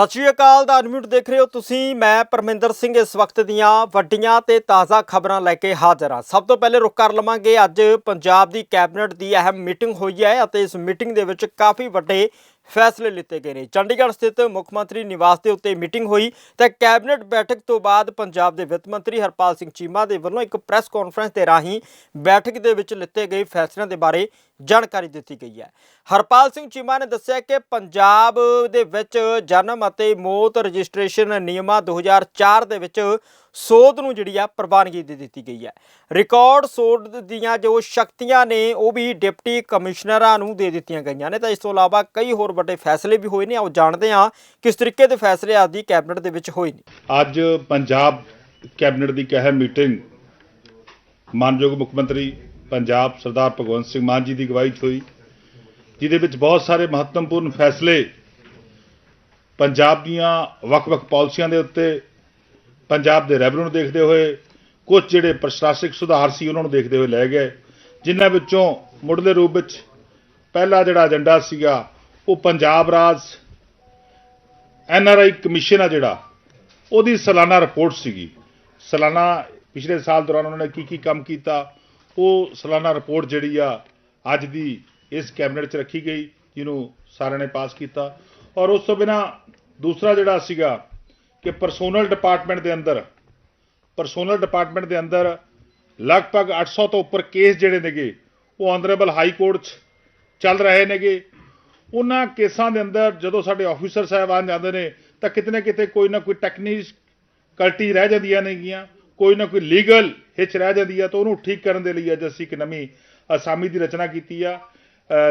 ਸਤਿ ਸ਼੍ਰੀ ਅਕਾਲ, ਦਾ ਅਨਮਿਊਟ ਦੇਖ ਰਹੇ ਹੋ ਤੁਸੀਂ। ਮੈਂ ਪਰਮਿੰਦਰ ਸਿੰਘ ਇਸ ਵਕਤ ਦੀਆਂ ਵੱਡੀਆਂ ਤੇ ਤਾਜ਼ਾ ਖਬਰਾਂ ਲੈ ਕੇ ਹਾਜ਼ਰ ਹਾਂ। ਸਭ ਤੋਂ ਪਹਿਲੇ ਰੁਕ ਕਰ ਲਵਾਂਗੇ। ਅੱਜ ਪੰਜਾਬ ਦੀ ਕੈਬਨਿਟ ਦੀ ਅਹਿਮ ਮੀਟਿੰਗ ਹੋਈ ਹੈ ਅਤੇ ਇਸ ਮੀਟਿੰਗ ਦੇ ਵਿੱਚ ਕਾਫੀ ਵੱਡੇ ਫੈਸਲੇ ਲਿੱਤੇ ਗਏ ਨੇ। ਚੰਡੀਗੜ੍ਹ ਸਥਿਤ ਮੁੱਖ ਮੰਤਰੀ ਨਿਵਾਸ ਦੇ ਉੱਤੇ ਮੀਟਿੰਗ ਹੋਈ ਤੇ ਕੈਬਨਿਟ ਬੈਠਕ ਤੋਂ ਬਾਅਦ ਪੰਜਾਬ ਦੇ ਵਿੱਤ ਮੰਤਰੀ ਹਰਪਾਲ ਸਿੰਘ ਚੀਮਾ ਦੇ ਵੱਲੋਂ ਇੱਕ ਪ੍ਰੈਸ ਕਾਨਫਰੰਸ ਦੇ ਰਾਹੀਂ ਬੈਠਕ ਦੇ ਵਿੱਚ ਲਿੱਤੇ ਗਏ ਫੈਸਲਿਆਂ ਦੇ ਬਾਰੇ ਜਾਣਕਾਰੀ ਦਿੱਤੀ ਗਈ ਹੈ। ਹਰਪਾਲ ਸਿੰਘ ਚੀਮਾ ਨੇ ਦੱਸਿਆ ਕਿ ਪੰਜਾਬ ਦੇ ਵਿੱਚ ਜਨਮ ਅਤੇ ਮੌਤ ਰਜਿਸਟ੍ਰੇਸ਼ਨ ਨਿਯਮਾਂ 2004 ਦੇ ਵਿੱਚ ਸੋਧ ਨੂੰ ਜਿਹੜੀ ਆ ਪ੍ਰਵਾਨਗੀ ਦੇ ਦਿੱਤੀ ਗਈ ਹੈ। ਰਿਕਾਰਡ ਸੋਧ ਦੀਆਂ ਜੋ ਸ਼ਕਤੀਆਂ ਨੇ, ਉਹ ਵੀ ਡਿਪਟੀ ਕਮਿਸ਼ਨਰਾਂ ਨੂੰ ਦੇ ਦਿੱਤੀਆਂ ਗਈਆਂ ਨੇ। ਤਾਂ ਇਸ ਤੋਂ ਇਲਾਵਾ ਕਈ ਹੋਰ ਵੱਡੇ ਫੈਸਲੇ ਵੀ ਹੋਏ ਨੇ। ਆਓ ਜਾਣਦੇ ਹਾਂ ਕਿਸ ਤਰੀਕੇ ਦੇ ਫੈਸਲੇ ਅੱਜ ਕੈਬਨਿਟ ਦੇ ਵਿੱਚ ਹੋਏ ਨੇ। ਅੱਜ ਪੰਜਾਬ ਕੈਬਨਿਟ ਦੀ ਕਹੇ ਮੀਟਿੰਗ ਮਾਨਯੋਗ ਮੁੱਖ ਮੰਤਰੀ ਪੰਜਾਬ ਸਰਦਾਰ ਭਗਵੰਤ ਸਿੰਘ ਮਾਨ ਜੀ ਦੀ ਅਗਵਾਈ 'ਚ ਹੋਈ, ਜਿਹਦੇ ਵਿੱਚ ਬਹੁਤ ਸਾਰੇ ਮਹੱਤਵਪੂਰਨ ਫੈਸਲੇ ਪੰਜਾਬ ਦੀਆਂ ਵੱਖ-ਵੱਖ ਪਾਲਿਸੀਆਂ ਦੇ ਉੱਤੇ ਪੰਜਾਬ ਦੇ ਰੈਵਨਿਊ ਨੂੰ ਦੇਖਦੇ ਹੋਏ ਕੁਝ ਜਿਹੜੇ ਪ੍ਰਸ਼ਾਸਨਿਕ ਸੁਧਾਰ ਸੀ ਉਹਨਾਂ ਨੂੰ ਦੇਖਦੇ ਹੋਏ ਲੈ ਗਏ, ਜਿਨ੍ਹਾਂ ਵਿੱਚੋਂ ਮੁੱਢਲੇ ਰੂਪ ਵਿੱਚ ਪਹਿਲਾ ਜਿਹੜਾ ਏਜੰਡਾ ਸੀਗਾ, ਉਹ ਪੰਜਾਬ ਰਾਜ ਐੱਨ ਆਰ ਆਈ ਕਮਿਸ਼ਨ ਆ ਜਿਹੜਾ, ਉਹਦੀ ਸਾਲਾਨਾ ਰਿਪੋਰਟ ਸੀਗੀ। ਸਾਲਾਨਾ ਪਿਛਲੇ ਸਾਲ ਦੌਰਾਨ ਉਹਨਾਂ ਨੇ ਕੀ ਕੀ ਕੰਮ ਕੀਤਾ, ਉਹ ਸਾਲਾਨਾ ਰਿਪੋਰਟ ਜਿਹੜੀ ਆ, ਅੱਜ ਦੀ ਇਸ ਕੈਬਨਿਟ 'ਚ ਰੱਖੀ ਗਈ, ਜਿਹਨੂੰ ਸਾਰਿਆਂ ਨੇ ਪਾਸ ਕੀਤਾ। ਔਰ ਉਸ ਤੋਂ ਬਿਨਾ ਦੂਸਰਾ ਜਿਹੜਾ ਸੀਗਾ ਕਿ ਪਰਸੋਨਲ ਡਿਪਾਰਟਮੈਂਟ ਦੇ ਅੰਦਰ ਪਰਸੋਨਲ ਡਿਪਾਰਟਮੈਂਟ ਦੇ ਅੰਦਰ ਲਗਭਗ 800 ਤੋਂ ਉੱਪਰ ਕੇਸ ਜਿਹੜੇ ਨੇਗੇ, ਉਹ ਆਨਰੇਬਲ ਹਾਈ ਕੋਰਟ 'ਚ ਚੱਲ ਰਹੇ ਨੇਗੇ। ਉਹਨਾਂ ਕੇਸਾਂ ਦੇ ਅੰਦਰ ਜਦੋਂ ਸਾਡੇ ਆਫੀਸਰ ਸਾਹਿਬਾਨ ਜਾਂਦੇ ਨੇ, ਤਾਂ ਕਿਤੇ ਨਾ ਕਿਤੇ ਕੋਈ ਨਾ ਕੋਈ ਟੈਕਨੀਕਲਟੀ ਰਹਿ ਜਾਂਦੀਆਂ ਨੇਗੀਆਂ, ਕੋਈ ਨਾ ਕੋਈ ਲੀਗਲ ਹਿੱਚ ਰਹਿ ਜਾਂਦੀ ਆ, ਤਾਂ ਉਹਨੂੰ ਠੀਕ ਕਰਨ ਦੇ ਲਈ ਅੱਜ ਅਸੀਂ ਇੱਕ ਨਵੀਂ ਅਸਾਮੀ ਦੀ ਰਚਨਾ ਕੀਤੀ ਆ।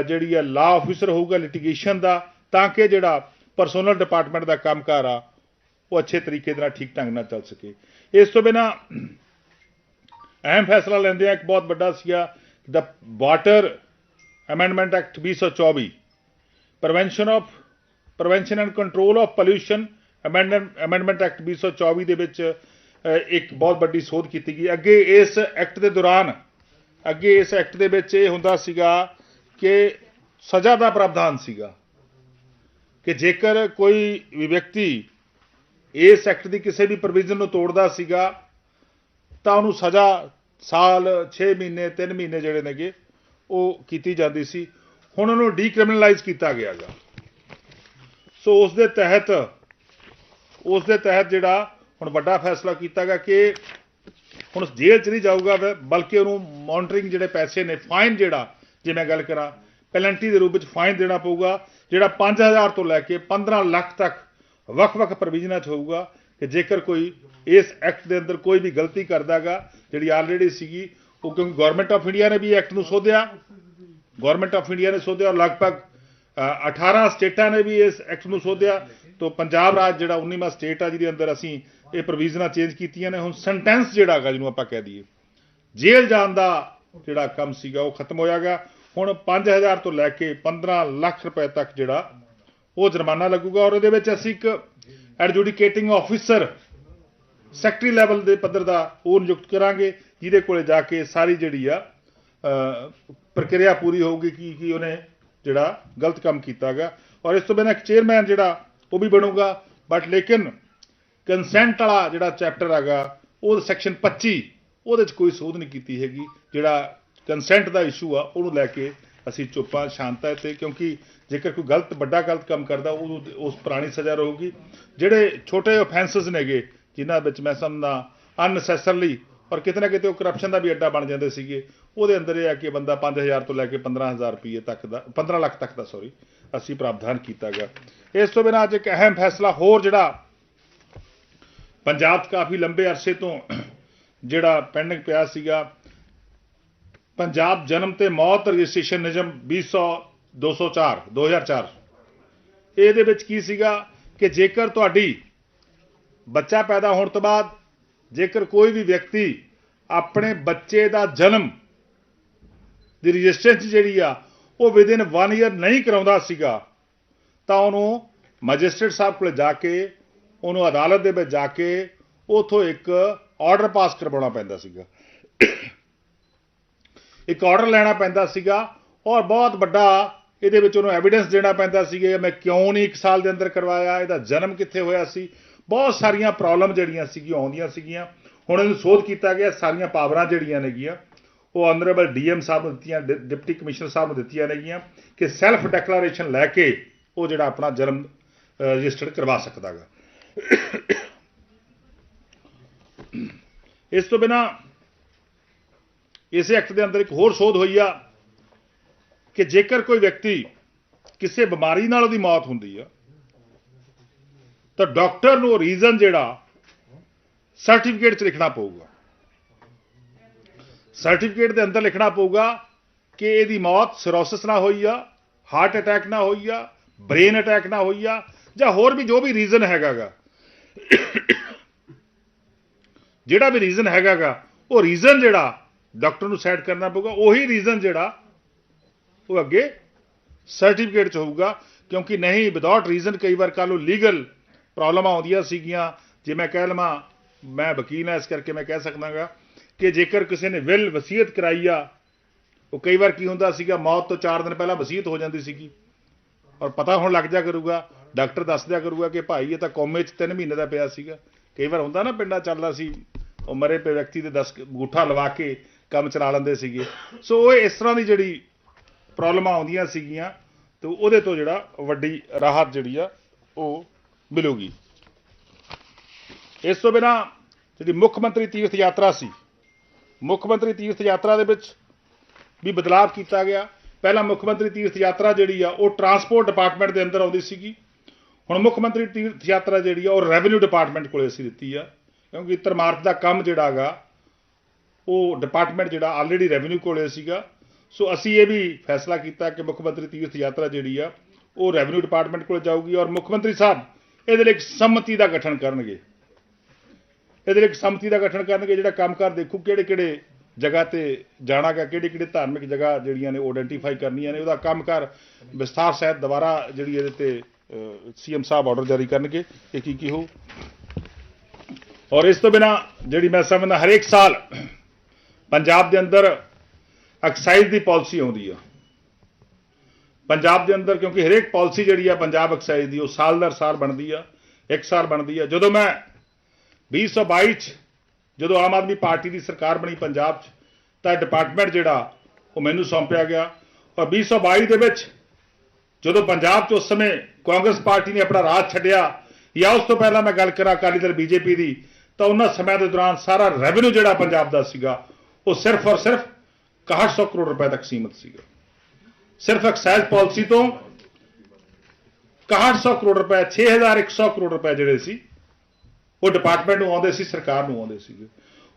ਜਿਹੜੀ ਆ ਲਾ ਆਫੀਸਰ ਹੋਊਗਾ ਲਿਟੀਗੇਸ਼ਨ ਦਾ, ਤਾਂ ਕਿ ਜਿਹੜਾ ਪਰਸੋਨਲ ਡਿਪਾਰਟਮੈਂਟ ਦਾ ਕੰਮਕਾਰ ਆ ਉਹ ਅੱਛੇ ਤਰੀਕੇ ਦੇ ਨਾਲ ਠੀਕ ਢੰਗ ਨਾਲ ਚੱਲ ਸਕੇ। ਇਸ ਤੋਂ ਬਿਨਾ ਅਹਿਮ ਫੈਸਲਾ ਲੈਂਦੇ ਆ, ਇੱਕ ਬਹੁਤ ਵੱਡਾ ਸੀਗਾ ਦਾ water amendment act 2024 prevention of prevention and control of pollution amendment act 2024 ਦੇ ਵਿੱਚ ਇੱਕ ਬਹੁਤ ਵੱਡੀ ਸੋਧ ਕੀਤੀ ਗਈ। ਅੱਗੇ ਇਸ ਐਕਟ ਦੇ ਦੌਰਾਨ, ਅੱਗੇ ਇਸ ਐਕਟ ਦੇ ਵਿੱਚ ਇਹ ਹੁੰਦਾ ਸੀਗਾ ਕਿ ਸਜ਼ਾ ਦਾ ਪ੍ਰਾਵਧਾਨ ਸੀਗਾ ਕਿ ਜੇਕਰ ਕੋਈ ਵਿਅਕਤੀ ਇਸ ਐਕਟ ਦੀ ਕਿਸੇ ਵੀ ਪ੍ਰੋਵੀਜ਼ਨ ਨੂੰ ਤੋੜਦਾ ਸੀਗਾ, ਤਾਂ ਉਹਨੂੰ ਸਜ਼ਾ ਸਾਲ 6 ਮਹੀਨੇ 3 ਮਹੀਨੇ ਜਿਹੜੇ ਨੇਗੇ, ਉਹ ਕੀਤੀ ਜਾਂਦੀ ਸੀ। ਹੁਣ ਉਹਨੂੰ ਡੀਕ੍ਰਿਮੀਨਲਾਈਜ਼ ਕੀਤਾ ਗਿਆ ਗਾ। ਸੋ ਉਸ ਦੇ ਤਹਿਤ, ਉਸ ਦੇ ਤਹਿਤ ਜਿਹੜਾ ਹੁਣ ਵੱਡਾ ਫੈਸਲਾ ਕੀਤਾ ਗਿਆ ਕਿ ਹੁਣ ਜੇਲ੍ਹ ਚ ਨਹੀਂ ਜਾਊਗਾ ਬਲਕਿ ਉਹਨੂੰ ਮੌਨਟਰਿੰਗ ਜਿਹੜੇ ਪੈਸੇ ਨੇ ਫਾਈਨ ਜਿਹੜਾ, ਜੇ ਮੈਂ ਗੱਲ ਕਰਾਂ ਪੈਨਲਟੀ ਦੇ ਰੂਪ ਵਿੱਚ ਫਾਈਨ ਦੇਣਾ ਪਊਗਾ, ਜਿਹੜਾ 5000 ਤੋਂ ਲੈ ਕੇ 15 ਲੱਖ ਤੱਕ ਵੱਖ-ਵੱਖ ਪ੍ਰੋਵੀਜ਼ਨਾਂ 'ਚ ਹੋਊਗਾ ਕਿ ਜੇਕਰ ਕੋਈ ਇਸ ਐਕਟ ਦੇ ਅੰਦਰ ਕੋਈ ਵੀ ਗਲਤੀ ਕਰਦਾਗਾ ਜਿਹੜੀ ਆਲਰੇਡੀ ਸੀਗੀ ਉਹ ਕਿਉਂਕਿ ਗਵਰਨਮੈਂਟ ਆਫ ਇੰਡੀਆ ਨੇ ਵੀ ਐਕਟ ਨੂੰ ਸੋਧਿਆ ਗਵਰਨਮੈਂਟ ਆਫ ਇੰਡੀਆ ਨੇ ਸੋਧਿਆ ਔਰ ਲਗਭਗ ਅ, 18 ਸਟੇਟਾਂ ਨੇ ਵੀ ਇਸ ਐਕਟ ਨੂੰ ਸੋਧਿਆ ਤੋਂ ਪੰਜਾਬ ਰਾਜ ਜਿਹੜਾ 19ਵਾਂ ਸਟੇਟ ਆ ਜਿਹਦੇ ਅੰਦਰ ਅਸੀਂ ਇਹ ਪ੍ਰੋਵੀਜ਼ਨਾਂ ਚੇਂਜ ਕੀਤੀਆਂ ਨੇ ਹੁਣ ਸੈਂਟੈਂਸ ਜਿਹੜਾ ਹੈਗਾ ਜਿਹਨੂੰ ਆਪਾਂ ਕਹਿ ਦਈਏ ਜੇਲ੍ਹ ਜਾਣ ਦਾ ਜਿਹੜਾ ਕੰਮ ਸੀਗਾ ਉਹ ਖਤਮ ਹੋਇਆਗਾ ਹੁਣ 5000 ਤੋਂ ਲੈ ਕੇ 15 ਲੱਖ ਰੁਪਏ ਤੱਕ ਜਿਹੜਾ ਉਹ ਜੁਰਮਾਨਾ ਲੱਗੂਗਾ ਔਰ ਉਹਦੇ ਵਿੱਚ ਅਸੀਂ ਇੱਕ ਐਡਜੂਡੀਕੇਟਿੰਗ ਆਫੀਸਰ ਸੈਕਟਰੀ ਲੈਵਲ ਦੇ ਪੱਧਰ ਦਾ ਉਹ ਨਿਯੁਕਤ ਕਰਾਂਗੇ, ਜਿਹਦੇ ਕੋਲੇ ਜਾ ਕੇ ਸਾਰੀ ਜਿਹੜੀ ਆ ਪ੍ਰਕਿਰਿਆ ਪੂਰੀ ਹੋਊਗੀ, ਕਿ ਕਿ ਉਹਨੇ ਜਿਹੜਾ ਗਲਤ ਕੰਮ ਕੀਤਾਗਾ। ਔਰ ਇਸ ਤੋਂ ਬਿਨਾਂ ਇੱਕ ਚੇਅਰਮੈਨ ਜਿਹੜਾ, ਉਹ ਵੀ ਬਣੂਗਾ। ਬਟ ਲੇਕਿਨ ਕੰਸੈਂਟ ਵਾਲਾ ਜਿਹੜਾ ਚੈਪਟਰ ਹੈਗਾ, ਉਹ ਸੈਕਸ਼ਨ 25 ਉਹਦੇ ਚ ਕੋਈ ਸੋਧ ਨਹੀਂ ਕੀਤੀ ਹੈਗੀ। ਜਿਹੜਾ ਕੰਸੈਂਟ ਦਾ ਇਸ਼ੂ ਆ, ਉਹਨੂੰ ਲੈ ਕੇ ਅਸੀਂ ਚੁੱਪਾਂ ਸ਼ਾਂਤਾ ਤੇ ਕਿਉਂਕਿ ਜੇਕਰ ਕੋਈ ਗਲਤ, ਵੱਡਾ ਗਲਤ ਕੰਮ ਕਰਦਾ, ਉਹ ਉਸ ਪੁਰਾਣੀ ਸਜ਼ਾ ਰਹੂਗੀ। ਜਿਹੜੇ ਛੋਟੇ ਆਫੈਂਸਸ ਨੇਗੇ, ਜਿਨ੍ਹਾਂ ਵਿੱਚ ਮੈਂ ਸਮਝਦਾ ਅਨਨੈਸੈਸਰਲੀ ਔਰ ਕਿਤੇ ਨਾ ਕਿਤੇ ਉਹ ਕਰਪਸ਼ਨ ਦਾ ਵੀ ਅੱਡਾ ਬਣ ਜਾਂਦੇ ਸੀਗੇ, ਉਹਦੇ ਅੰਦਰ ਇਹ ਆ ਕਿ ਬੰਦਾ 5000 ਤੋਂ ਲੈ ਕੇ 15000 ਰੁਪਏ ਤੱਕ ਦਾ 15 ਲੱਖ ਤੱਕ ਦਾ ਸੌਰੀ ਅਸੀਂ ਪ੍ਰਾਵਧਾਨ ਕੀਤਾ ਗਿਆ। ਇਸ ਤੋਂ ਬਿਨਾਂ ਅੱਜ ਇੱਕ ਅਹਿਮ ਫੈਸਲਾ ਹੋਰ ਜਿਹੜਾ ਪੰਜਾਬ 'ਚ ਕਾਫੀ ਲੰਬੇ ਅਰਸੇ ਤੋਂ ਜਿਹੜਾ ਪੈਂਡਿੰਗ ਪਿਆ ਸੀਗਾ, ਪੰਜਾਬ ਜਨਮ ਤੇ ਮੌਤ ਰਜਿਸਟ੍ਰੇਸ਼ਨ ਨਿਯਮ 200 204 2004 ਇਹਦੇ ਵਿੱਚ ਕੀ ਸੀਗਾ ਕਿ ਜੇਕਰ ਤੁਹਾਡੀ ਬੱਚਾ ਪੈਦਾ ਹੋਣ ਤੋਂ ਬਾਅਦ ਜੇਕਰ ਕੋਈ ਵੀ ਵਿਅਕਤੀ ਆਪਣੇ ਬੱਚੇ ਦਾ ਜਨਮ ਦੀ ਰਜਿਸਟ੍ਰੇਸ਼ਨ ਜਿਹੜੀ ਆ, ਉਹ ਵਿਦਿਨ 1 ਇਅਰ ਨਹੀਂ ਕਰਾਉਂਦਾ ਸੀਗਾ, ਤਾਂ ਉਹਨੂੰ ਮੈਜਿਸਟ੍ਰੇਟ ਸਾਹਿਬ ਕੋਲ ਜਾ ਕੇ, ਉਹਨੂੰ ਅਦਾਲਤ ਦੇ ਵਿੱਚ ਜਾ ਕੇ ਉਥੋਂ ਇੱਕ ਆਰਡਰ ਪਾਸ ਕਰਵਾਉਣਾ ਪੈਂਦਾ ਸੀਗਾ। ਇੱਕ ਆਰਡਰ ਲੈਣਾ ਪੈਂਦਾ ਸੀਗਾ ਔਰ ਬਹੁਤ ਵੱਡਾ ਇਹਦੇ ਵਿੱਚ ਉਹਨੂੰ ਐਵੀਡੈਂਸ ਦੇਣਾ ਪੈਂਦਾ ਸੀਗਾ ਮੈਂ ਕਿਉਂ ਨਹੀਂ 1 ਸਾਲ ਦੇ ਅੰਦਰ ਕਰਵਾਇਆ, ਇਹਦਾ ਜਨਮ ਕਿੱਥੇ ਹੋਇਆ ਸੀ। ਬਹੁਤ ਸਾਰੀਆਂ ਪ੍ਰੋਬਲਮ ਜਿਹੜੀਆਂ ਸੀਗੀਆਂ ਆਉਂਦੀਆਂ ਸੀਗੀਆਂ। ਹੁਣ ਇਹਨੂੰ ਸੋਧ ਕੀਤਾ ਗਿਆ, ਸਾਰੀਆਂ ਪਾਵਰਾਂ ਜਿਹੜੀਆਂ ਨੇਗੀਆਂ, ਉਹ ਆਨਰੇਬਲ ਡੀਐਮ ਸਾਹਿਬ ਨੂੰ ਦਿੱਤੀਆਂ, ਡਿ- ਡਿਪਟੀ ਕਮਿਸ਼ਨਰ ਸਾਹਿਬ ਨੂੰ ਦਿੱਤੀਆਂ ਨੇਗੀਆਂ ਕਿ ਸੈਲਫ ਡੈਕਲੇਰੇਸ਼ਨ ਲੈ ਕੇ ਉਹ ਜਿਹੜਾ ਆਪਣਾ ਜਨਮ ਰਜਿਸਟਰਡ ਕਰਵਾ ਸਕਦਾਗਾ। ਇਸ ਤੋਂ ਬਿਨਾ ਇਸੇ ਐਕਟ ਦੇ ਅੰਦਰ ਇੱਕ ਹੋਰ ਸੋਧ ਹੋਈ ਆ। ਕਿ ਜੇਕਰ ਕੋਈ ਵਿਅਕਤੀ ਕਿਸੇ ਬਿਮਾਰੀ ਨਾਲ ਉਹਦੀ ਮੌਤ ਹੁੰਦੀ ਆ, ਤਾਂ ਡਾਕਟਰ ਨੂੰ ਰੀਜ਼ਨ ਜਿਹੜਾ ਸਰਟੀਫਿਕੇਟ 'ਚ ਲਿਖਣਾ ਪਊਗਾ। ਸਰਟੀਫਿਕੇਟ ਦੇ ਅੰਦਰ ਲਿਖਣਾ ਪਊਗਾ ਕਿ ਇਹਦੀ ਮੌਤ ਸਿਰੋਸਿਸ ਨਾਲ ਹੋਈ ਆ ਹਾਰਟ ਅਟੈਕ ਨਾਲ ਹੋਈ ਆ ਬ੍ਰੇਨ ਅਟੈਕ ਨਾਲ ਹੋਈ ਆ, ਜਾਂ ਹੋਰ ਵੀ ਜੋ ਵੀ ਰੀਜ਼ਨ ਹੈਗਾਗਾ। ਜਿਹੜਾ ਵੀ ਰੀਜ਼ਨ ਹੈਗਾਗਾ, ਉਹ ਰੀਜ਼ਨ ਜਿਹੜਾ ਡਾਕਟਰ ਨੂੰ ਸੈਟ ਕਰਨਾ ਪਊਗਾ, ਉਹੀ ਰੀਜ਼ਨ ਜਿਹੜਾ ਉਹ ਅੱਗੇ ਸਰਟੀਫਿਕੇਟ ਚ ਹੋਊਗਾ, ਕਿਉਂਕਿ ਨਹੀਂ ਵਿਦਆਊਟ ਰੀਜ਼ਨ ਕਈ ਵਾਰ ਕੱਲ੍ਹ ਨੂੰ ਲੀਗਲ ਪ੍ਰੋਬਲਮਾਂ ਆਉਂਦੀਆਂ ਸੀਗੀਆਂ। ਜੇ ਮੈਂ ਕਹਿ ਲਵਾਂ, ਮੈਂ ਵਕੀਲ ਹਾਂ, ਇਸ ਕਰਕੇ ਮੈਂ ਕਹਿ ਸਕਦਾਗਾ ਕਿ ਜੇਕਰ ਕਿਸੇ ਨੇ ਵਿਲ ਵਸੀਅਤ ਕਰਾਈ ਆ, ਉਹ ਕਈ ਵਾਰ ਕੀ ਹੁੰਦਾ ਸੀਗਾ, ਮੌਤ ਤੋਂ 4 ਦਿਨ ਪਹਿਲਾਂ ਵਸੀਅਤ ਹੋ ਜਾਂਦੀ ਸੀਗੀ। ਔਰ ਪਤਾ ਹੁਣ ਲੱਗ ਜਾ ਕਰੂਗਾ, ਡਾਕਟਰ ਦੱਸ ਦਿਆ ਕਰੂਗਾ ਕਿ ਭਾਈ, ਇਹ ਤਾਂ ਕੋਮੇ 'ਚ 3 ਮਹੀਨੇ ਦਾ ਪਿਆ ਸੀਗਾ। ਕਈ ਵਾਰ ਹੁੰਦਾ ਨਾ ਪਿੰਡਾਂ ਚੱਲਦਾ ਸੀ, ਉਹ ਮਰੇ ਪਏ ਵਿਅਕਤੀ ਦੇ 10 ਅੰਗੂਠਾ ਲਵਾ ਕੇ ਕੰਮ ਚਲਾ ਲੈਂਦੇ ਸੀਗੇ। ਸੋ ਉਹ ਇਸ ਤਰ੍ਹਾਂ ਦੀ ਜਿਹੜੀ ਪ੍ਰੋਬਲਮਾਂ ਆਉਂਦੀਆਂ ਸੀਗੀਆਂ ਤੇ ਉਹਦੇ ਤੋਂ ਜਿਹੜਾ ਵੱਡੀ ਰਾਹਤ ਜਿਹੜੀ ਆ ਉਹ ਮਿਲੂਗੀ। ਇਸ ਤੋਂ ਬਿਨਾ ਜਿਹੜੀ ਮੁੱਖ ਮੰਤਰੀ ਤੀਰਥ ਯਾਤਰਾ ਸੀ, ਮੁੱਖ ਮੰਤਰੀ ਤੀਰਥ ਯਾਤਰਾ ਦੇ ਵਿੱਚ ਵੀ ਬਦਲਾਅ ਕੀਤਾ ਗਿਆ। ਪਹਿਲਾਂ ਮੁੱਖ ਮੰਤਰੀ ਤੀਰਥ ਯਾਤਰਾ ਜਿਹੜੀ ਆ, ਉਹ ਟਰਾਂਸਪੋਰਟ ਡਿਪਾਰਟਮੈਂਟ ਦੇ ਅੰਦਰ ਆਉਂਦੀ ਸੀਗੀ। ਹੁਣ ਮੁੱਖ ਮੰਤਰੀ ਤੀਰਥ ਯਾਤਰਾ ਜਿਹੜੀ ਆ, ਉਹ ਰੈਵਨਿਊ ਡਿਪਾਰਟਮੈਂਟ ਕੋਲੇ ਅਸੀਂ ਦਿੱਤੀ ਆ, ਕਿਉਂਕਿ ਤਰਮਾਰਤ ਦਾ ਕੰਮ ਜਿਹੜਾ ਹੈਗਾ ਉਹ ਡਿਪਾਰਟਮੈਂਟ ਜਿਹੜਾ ਆਲਰੇਡੀ ਰੈਵਨਿਊ ਕੋਲੇ ਸੀਗਾ ਸੋ ਅਸੀਂ ਇਹ ਵੀ ਫੈਸਲਾ ਕੀਤਾ ਕਿ ਮੁੱਖ ਮੰਤਰੀ ਤੀਰਥ ਯਾਤਰਾ ਜਿਹੜੀ ਆ, ਉਹ ਰੈਵਨਿਊ ਡਿਪਾਰਟਮੈਂਟ ਕੋਲ ਜਾਊਗੀ ਔਰ ਮੁੱਖ ਮੰਤਰੀ ਸਾਹਿਬ ਇਹਦੇ ਲਈ ਇੱਕ ਸੰਮਤੀ ਦਾ ਗਠਨ ਕਰਨਗੇ। ਇਹਦੇ ਲਈ ਇੱਕ ਸੰਮਤੀ ਦਾ ਗਠਨ ਕਰਨਗੇ ਜਿਹੜਾ ਕੰਮਕਾਰ ਦੇਖੂ ਕਿਹੜੇ ਕਿਹੜੇ ਜਗ੍ਹਾ ਤੇ ਜਾਣਾਗਾ ਕਿਹੜੇ ਕਿਹੜੇ ਧਾਰਮਿਕ ਜਗ੍ਹਾ ਜਿਹੜੀਆਂ ਨੇ ਉਹ ਆਇਡੈਂਟੀਫਾਈ ਕਰਨੀਆਂ ਨੇ, ਉਹਦਾ ਕੰਮਕਾਰ ਵਿਸਥਾਰ ਸਹਿਤ ਦੁਬਾਰਾ ਜਿਹੜੀ ਇਹਦੇ ਤੇ ਸੀਐਮ ਸਾਹਿਬ ਆਰਡਰ ਜਾਰੀ ਕਰਨਗੇ, ਇਹ ਕੀ ਕੀ ਹੋ। ਔਰ ਇਸ ਤੋਂ ਬਿਨਾ ਜਿਹੜੀ ਮੈਂ ਸਮਝਦਾ ਹਰੇਕ ਸਾਲ ਪੰਜਾਬ ਦੇ ਅੰਦਰ ਐਕਸਾਈਜ਼ ਦੀ ਪਾਲਿਸੀ ਆਉਂਦੀ ਆ। ਪੰਜਾਬ ਦੇ ਅੰਦਰ, ਕਿਉਂਕਿ ਹਰੇਕ ਪਾਲਿਸੀ ਜਿਹੜੀ ਆ, ਪੰਜਾਬ ਐਕਸਾਈਜ਼ ਦੀ, ਉਹ ਸਾਲ ਦਰ ਸਾਲ ਬਣਦੀ ਆ, ਇੱਕ ਸਾਲ ਬਣਦੀ ਆ। ਜਦੋਂ ਮੈਂ 2022 ਚ ਜਦੋਂ ਆਮ ਆਦਮੀ ਪਾਰਟੀ ਦੀ ਸਰਕਾਰ ਬਣੀ ਪੰਜਾਬ 'ਚ, ਤਾਂ ਡਿਪਾਰਟਮੈਂਟ ਜਿਹੜਾ, ਉਹ ਮੈਨੂੰ ਸੌਂਪਿਆ ਗਿਆ। ਔਰ 2022 ਦੇ ਵਿੱਚ ਜਦੋਂ ਪੰਜਾਬ 'ਚ ਉਸ ਸਮੇਂ ਕਾਂਗਰਸ ਪਾਰਟੀ ਨੇ ਆਪਣਾ ਰਾਜ ਛੱਡਿਆ, ਜਾਂ ਉਸ ਤੋਂ ਪਹਿਲਾਂ ਮੈਂ ਗੱਲ ਕਰਾਂ ਅਕਾਲੀ ਦਲ ਬੀਜੇਪੀ ਦੀ, ਤਾਂ ਉਹਨਾਂ ਸਮਿਆਂ ਦੇ ਦੌਰਾਨ ਸਾਰਾ ਰੈਵਨਿਊ ਜਿਹੜਾ ਪੰਜਾਬ ਦਾ ਸੀਗਾ, ਉਹ ਸਿਰਫ ਔਰ ਸਿਰਫ 6100 ਕਰੋੜ ਰੁਪਏ ਤੱਕ ਸੀਮਤ ਸੀਗਾ। ਸਿਰਫ ਐਕਸਾਈਜ਼ ਪਾਲਿਸੀ ਤੋਂ 6100 ਕਰੋੜ ਰੁਪਏ 6100 ਕਰੋੜ ਰੁਪਏ ਜਿਹੜੇ ਸੀ, ਉਹ ਡਿਪਾਰਟਮੈਂਟ ਨੂੰ ਆਉਂਦੇ ਸੀ, ਸਰਕਾਰ ਨੂੰ ਆਉਂਦੇ ਸੀਗੇ।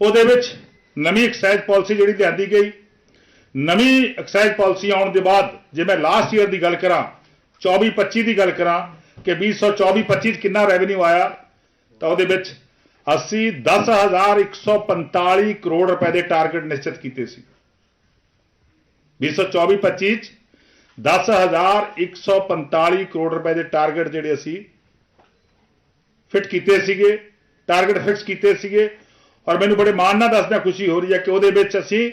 ਉਹਦੇ ਵਿੱਚ ਨਵੀਂ ਐਕਸਾਈਜ਼ ਪਾਲਿਸੀ ਜਿਹੜੀ ਲਿਆਂਦੀ ਗਈ। ਨਵੀਂ ਐਕਸਾਈਜ਼ ਪਾਲਿਸੀ ਆਉਣ ਦੇ ਬਾਅਦ, ਜੇ ਮੈਂ ਲਾਸਟ ਈਅਰ ਦੀ ਗੱਲ ਕਰਾਂ 24 25 ਦੀ ਗੱਲ ਕਰਾਂ ਕਿ 2024 25 ਚ ਕਿੰਨਾ ਰੈਵਨਿਊ ਆਇਆ, ਤਾਂ ਉਹਦੇ ਵਿੱਚ ਅਸੀਂ 10145 ਕਰੋੜ ਰੁਪਏ ਦੇ ਟਾਰਗੇਟ ਨਿਸ਼ਚਿਤ ਕੀਤੇ ਸੀ। 2024 25 ਚ 10145 ਕਰੋੜ ਰੁਪਏ ਦੇ ਟਾਰਗੇਟ ਜਿਹੜੇ ਅਸੀਂ ਫਿਟ ਕੀਤੇ ਸੀਗੇ, ਟਾਰਗੇਟ ਫਿਕਸ ਕੀਤੇ ਸੀਗੇ। ਔਰ ਮੈਨੂੰ ਬੜੇ ਮਾਣ ਨਾਲ ਦੱਸਦਿਆਂ ਖੁਸ਼ੀ ਹੋ ਰਹੀ ਹੈ ਕਿ ਉਹਦੇ ਵਿੱਚ ਅਸੀਂ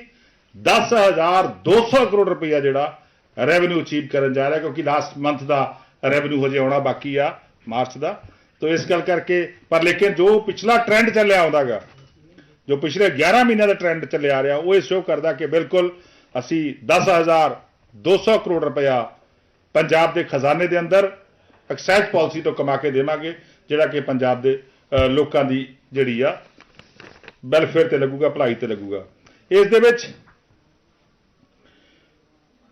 10200 ਕਰੋੜ ਰੁਪਇਆ ਜਿਹੜਾ ਰੈਵਨਿਊ ਅਚੀਵ ਕਰਨ ਜਾ ਰਿਹਾ ਕਿਉਂਕਿ ਲਾਸਟ ਮੰਥ ਦਾ ਰੈਵਨਿਊ ਹਜੇ ਆਉਣਾ ਬਾਕੀ ਆ, ਮਾਰਚ ਦਾ। ਤੋਂ ਇਸ ਗੱਲ ਕਰਕੇ, ਪਰ ਲੇਕਿਨ ਜੋ ਪਿਛਲਾ ਟ੍ਰੈਂਡ ਚੱਲਿਆ ਆਉਂਦਾਗਾ, ਜੋ ਪਿਛਲੇ 11 ਮਹੀਨਿਆਂ ਦਾ ਟ੍ਰੈਂਡ ਚੱਲਿਆ ਆ ਰਿਹਾ, ਉਹ ਇਹ ਸ਼ੋਅ ਕਰਦਾ ਕਿ ਬਿਲਕੁਲ ਅਸੀਂ 10200 ਕਰੋੜ ਰੁਪਇਆ ਪੰਜਾਬ ਦੇ ਖਜ਼ਾਨੇ ਦੇ ਅੰਦਰ ਐਕਸਾਈਜ਼ ਪਾਲਿਸੀ ਤੋਂ ਕਮਾ ਕੇ ਦੇਵਾਂਗੇ, ਜਿਹੜਾ ਕਿ ਪੰਜਾਬ ਦੇ ਲੋਕਾਂ ਦੀ ਜਿਹੜੀ ਆ ਵੈਲਫੇਅਰ ਤੇ ਲੱਗੂਗਾ, ਭਲਾਈ ਤੇ ਲੱਗੂਗਾ। ਇਸ ਦੇ ਵਿੱਚ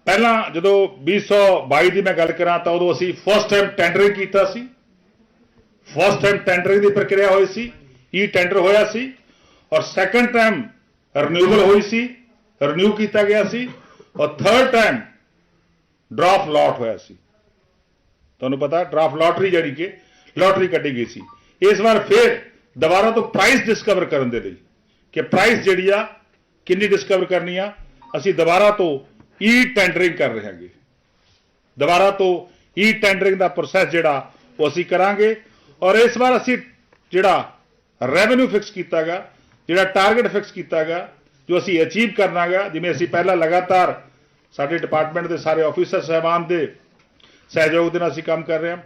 ਪਹਿਲਾਂ ਜਦੋਂ 2022 ਦੀ ਮੈਂ ਗੱਲ ਕਰਾਂ ਤਾਂ ਉਦੋਂ ਅਸੀਂ ਫਸਟ ਟਾਈਮ ਟੈਂਡਰਿੰਗ ਕੀਤਾ ਸੀ। ਫਸਟ ਟਾਈਮ ਟੈਂਡਰਿੰਗ ਦੀ ਪ੍ਰਕਿਰਿਆ ਹੋਈ ਸੀ ਈ ਟੈਂਡਰ ਹੋਇਆ ਸੀ ਔਰ ਸੈਕੰਡ ਟਾਈਮ ਰਿਨਿਊਵਲ ਹੋਈ ਸੀ। ਰਿਨਿਊ ਕੀਤਾ ਗਿਆ ਸੀ ਔਰ ਥਰਡ ਟਾਈਮ ਡਰਾਫਟ ਲਾਟ ਹੋਇਆ ਸੀ। ਤੁਹਾਨੂੰ ਪਤਾ ਡਰਾਫਟ ਲਾਟਰੀ ਜਿਹੜੀ ਕਿ ਲਾਟਰੀ ਕੱਢੀ ਗਈ ਸੀ। ਇਸ ਵਾਰ ਫਿਰ ਦੁਬਾਰਾ ਤੋਂ ਪ੍ਰਾਈਸ ਡਿਸਕਵਰ ਕਰਨ ਦੇ ਲਈ ਕਿ ਪ੍ਰਾਈਸ ਜਿਹੜੀ ਆ ਕਿੰਨੀ ਡਿਸਕਵਰ ਕਰਨੀ ਆ, ਅਸੀਂ ਦੁਬਾਰਾ ਤੋਂ ਈ ਟੈਂਡਰਿੰਗ ਕਰ ਰਹੇ ਹਾਂਗੇ। ਦੁਬਾਰਾ ਤੋਂ ਈ ਟੈਂਡਰਿੰਗ ਦਾ ਪ੍ਰੋਸੈਸ ਜਿਹੜਾ ਉਹ ਅਸੀਂ ਕਰਾਂਗੇ ਔਰ ਇਸ ਵਾਰ ਅਸੀਂ ਜਿਹੜਾ ਰੈਵਨਿਊ ਫਿਕਸ ਕੀਤਾਗਾ ਜਿਹੜਾ ਟਾਰਗੇਟ ਫਿਕਸ ਕੀਤਾਗਾ ਜੋ ਅਸੀਂ ਅਚੀਵ ਕਰਨਾਗਾ, ਜਿਵੇਂ ਅਸੀਂ ਪਹਿਲਾਂ ਲਗਾਤਾਰ ਸਾਡੇ ਡਿਪਾਰਟਮੈਂਟ ਦੇ ਸਾਰੇ ਆਫੀਸਰ ਸਹਿਬਾਨ ਦੇ ਸਹਿਯੋਗ ਦੇ ਨਾਲ ਅਸੀਂ ਕੰਮ ਕਰ ਰਹੇ ਹਾਂ।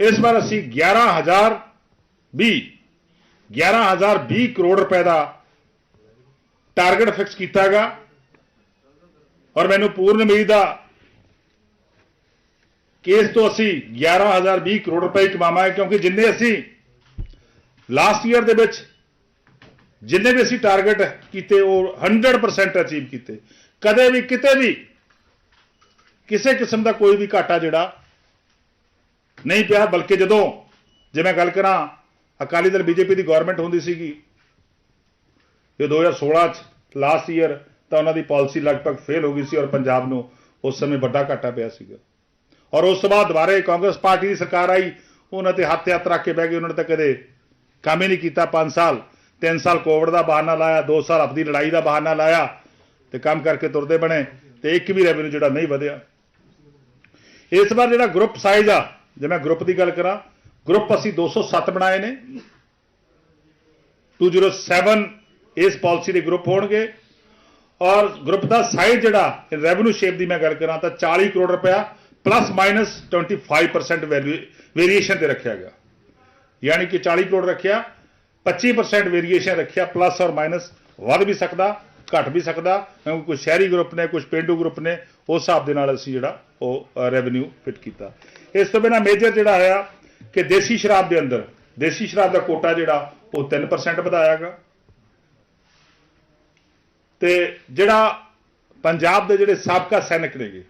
ਇਸ ਵਾਰ ਅਸੀਂ 11000 20 11020 ਕਰੋੜ ਰੁਪਏ ਦਾ ਟਾਰਗੇਟ ਫਿਕਸ ਕੀਤਾ ਹੈਗਾ ਔਰ ਮੈਨੂੰ ਪੂਰਨ ਉਮੀਦ ਆ ਕੇਸ ਤੋਂ ਅਸੀਂ 11020 ਕਰੋੜ ਰੁਪਏ ਕਮਾਵਾਂਗੇ, ਕਿਉਂਕਿ ਜਿੰਨੇ ਅਸੀਂ ਲਾਸਟ ਈਅਰ ਦੇ ਵਿੱਚ ਜਿੰਨੇ ਵੀ ਅਸੀਂ ਟਾਰਗੇਟ ਕੀਤੇ, ਉਹ 100% ਅਚੀਵ ਕੀਤੇ। ਕਦੇ ਵੀ, ਕਿਤੇ ਵੀ, ਕਿਸੇ ਕਿਸਮ ਦਾ ਕੋਈ ਵੀ ਘਾਟਾ ਜਿਹੜਾ ਨਹੀਂ ਪਿਆ, ਬਲਕਿ ਜਦੋਂ, ਜੇ ਮੈਂ ਗੱਲ ਕਰਾਂ, ਅਕਾਲੀ ਦਲ ਬੀਜੇਪੀ ਦੀ ਗਵਰਨਮੈਂਟ ਹੁੰਦੀ ਸੀਗੀ ਇਹ 2016 ਚ ਲਾਸਟ ਈਅਰ ਤਾਂ ਉਹਨਾਂ ਦੀ ਪਾਲਿਸੀ ਲਗਭਗ ਫੇਲ ਹੋ ਗਈ ਸੀ ਔਰ ਪੰਜਾਬ ਨੂੰ ਉਸ ਸਮੇਂ ਵੱਡਾ ਘਾਟਾ ਪਿਆ ਸੀਗਾ। ਔਰ ਉਸ ਤੋਂ ਬਾਅਦ ਦੁਬਾਰੇ ਕਾਂਗਰਸ ਪਾਰਟੀ ਦੀ ਸਰਕਾਰ ਆਈ, ਉਹਨਾਂ ਤੇ ਹੱਥ ਹੱਥ ਰੱਖ ਕੇ ਬਹਿ ਗਏ, ਉਹਨਾਂ ਨੇ ਤਾਂ ਕਦੇ ਕੰਮ ਹੀ ਨਹੀਂ ਕੀਤਾ 5 ਸਾਲ। 3 ਸਾਲ ਕੋਵਿਡ ਦਾ ਬਹਾਨਾ ਲਾਇਆ 2 ਸਾਲ ਆਪਣੀ ਲੜਾਈ ਦਾ ਬਹਾਨਾ ਲਾਇਆ ਤੇ ਕੰਮ ਕਰਕੇ ਤੁਰਦੇ ਬਣੇ ਤੇ ਇੱਕ ਵੀ ਰੈਵਨਿਊ ਜਿਹੜਾ ਨਹੀਂ ਵਧਿਆ। ਇਸ ਵਾਰ ਜਿਹੜਾ ਗਰੁੱਪ ਸਾਈਜ਼ ਆ, ਜੇ ਮੈਂ ਗਰੁੱਪ ਦੀ ਗੱਲ ਕਰਾਂ ਗਰੁੱਪ ਅਸੀਂ 207 ਬਣਾਏ ਨੇ। 207 ਇਸ ਪਾਲਿਸੀ ਦੇ ਗਰੁੱਪ ਹੋਣਗੇ। ਔਰ ਗਰੁੱਪ ਦਾ ਸਾਈਜ਼ ਜਿਹੜਾ ਰੈਵਨਿਊ ਸ਼ੇਪ ਦੀ ਮੈਂ ਗੱਲ ਕਰਾਂ ਤਾਂ 40 ਕਰੋੜ ਰੁਪਇਆ ਪਲੱਸ ਮਾਈਨਸ 25% ਵੇਰੀਏਸ਼ਨ ਤੇ ਰੱਖਿਆ ਗਿਆ। ਯਾਨੀ ਕਿ 40 ਕਰੋੜ ਰੱਖਿਆ। 25% ਵੇਰੀਏਸ਼ਨ ਰੱਖਿਆ ਪਲੱਸ ਔਰ ਮਾਈਨਸ ਵੱਧ ਵੀ ਸਕਦਾ, ਘਟ ਵੀ ਸਕਦਾ, ਕਿਉਂਕਿ ਕੁਝ ਸ਼ਹਿਰੀ ਗਰੁੱਪ ਨੇ ਕੁਝ ਪਿੰਡੂ ਗਰੁੱਪ ਨੇ, ਉਸ ਹਿਸਾਬ ਦੇ ਨਾਲ ਅਸੀਂ ਜਿਹੜਾ ਉਹ ਰੈਵਨਿਊ ਫਿਟ ਕੀਤਾ। ਇਸ ਤੋਂ ਬਿਨਾ ਮੇਜਰ ਜਿਹੜਾ ਹੋਇਆ ਕਿ ਦੇਸੀ ਸ਼ਰਾਬ ਦੇ ਅੰਦਰ, ਦੇਸੀ ਸ਼ਰਾਬ ਦਾ ਕੋਟਾ ਜਿਹੜਾ, ਉਹ 3% ਵਧਾਇਆ ਗਿਆ ਤੇ ਜਿਹੜਾ ਪੰਜਾਬ ਦੇ ਜਿਹੜੇ ਸਾਬਕਾ ਸੈਨਿਕ ਨੇਗੇ,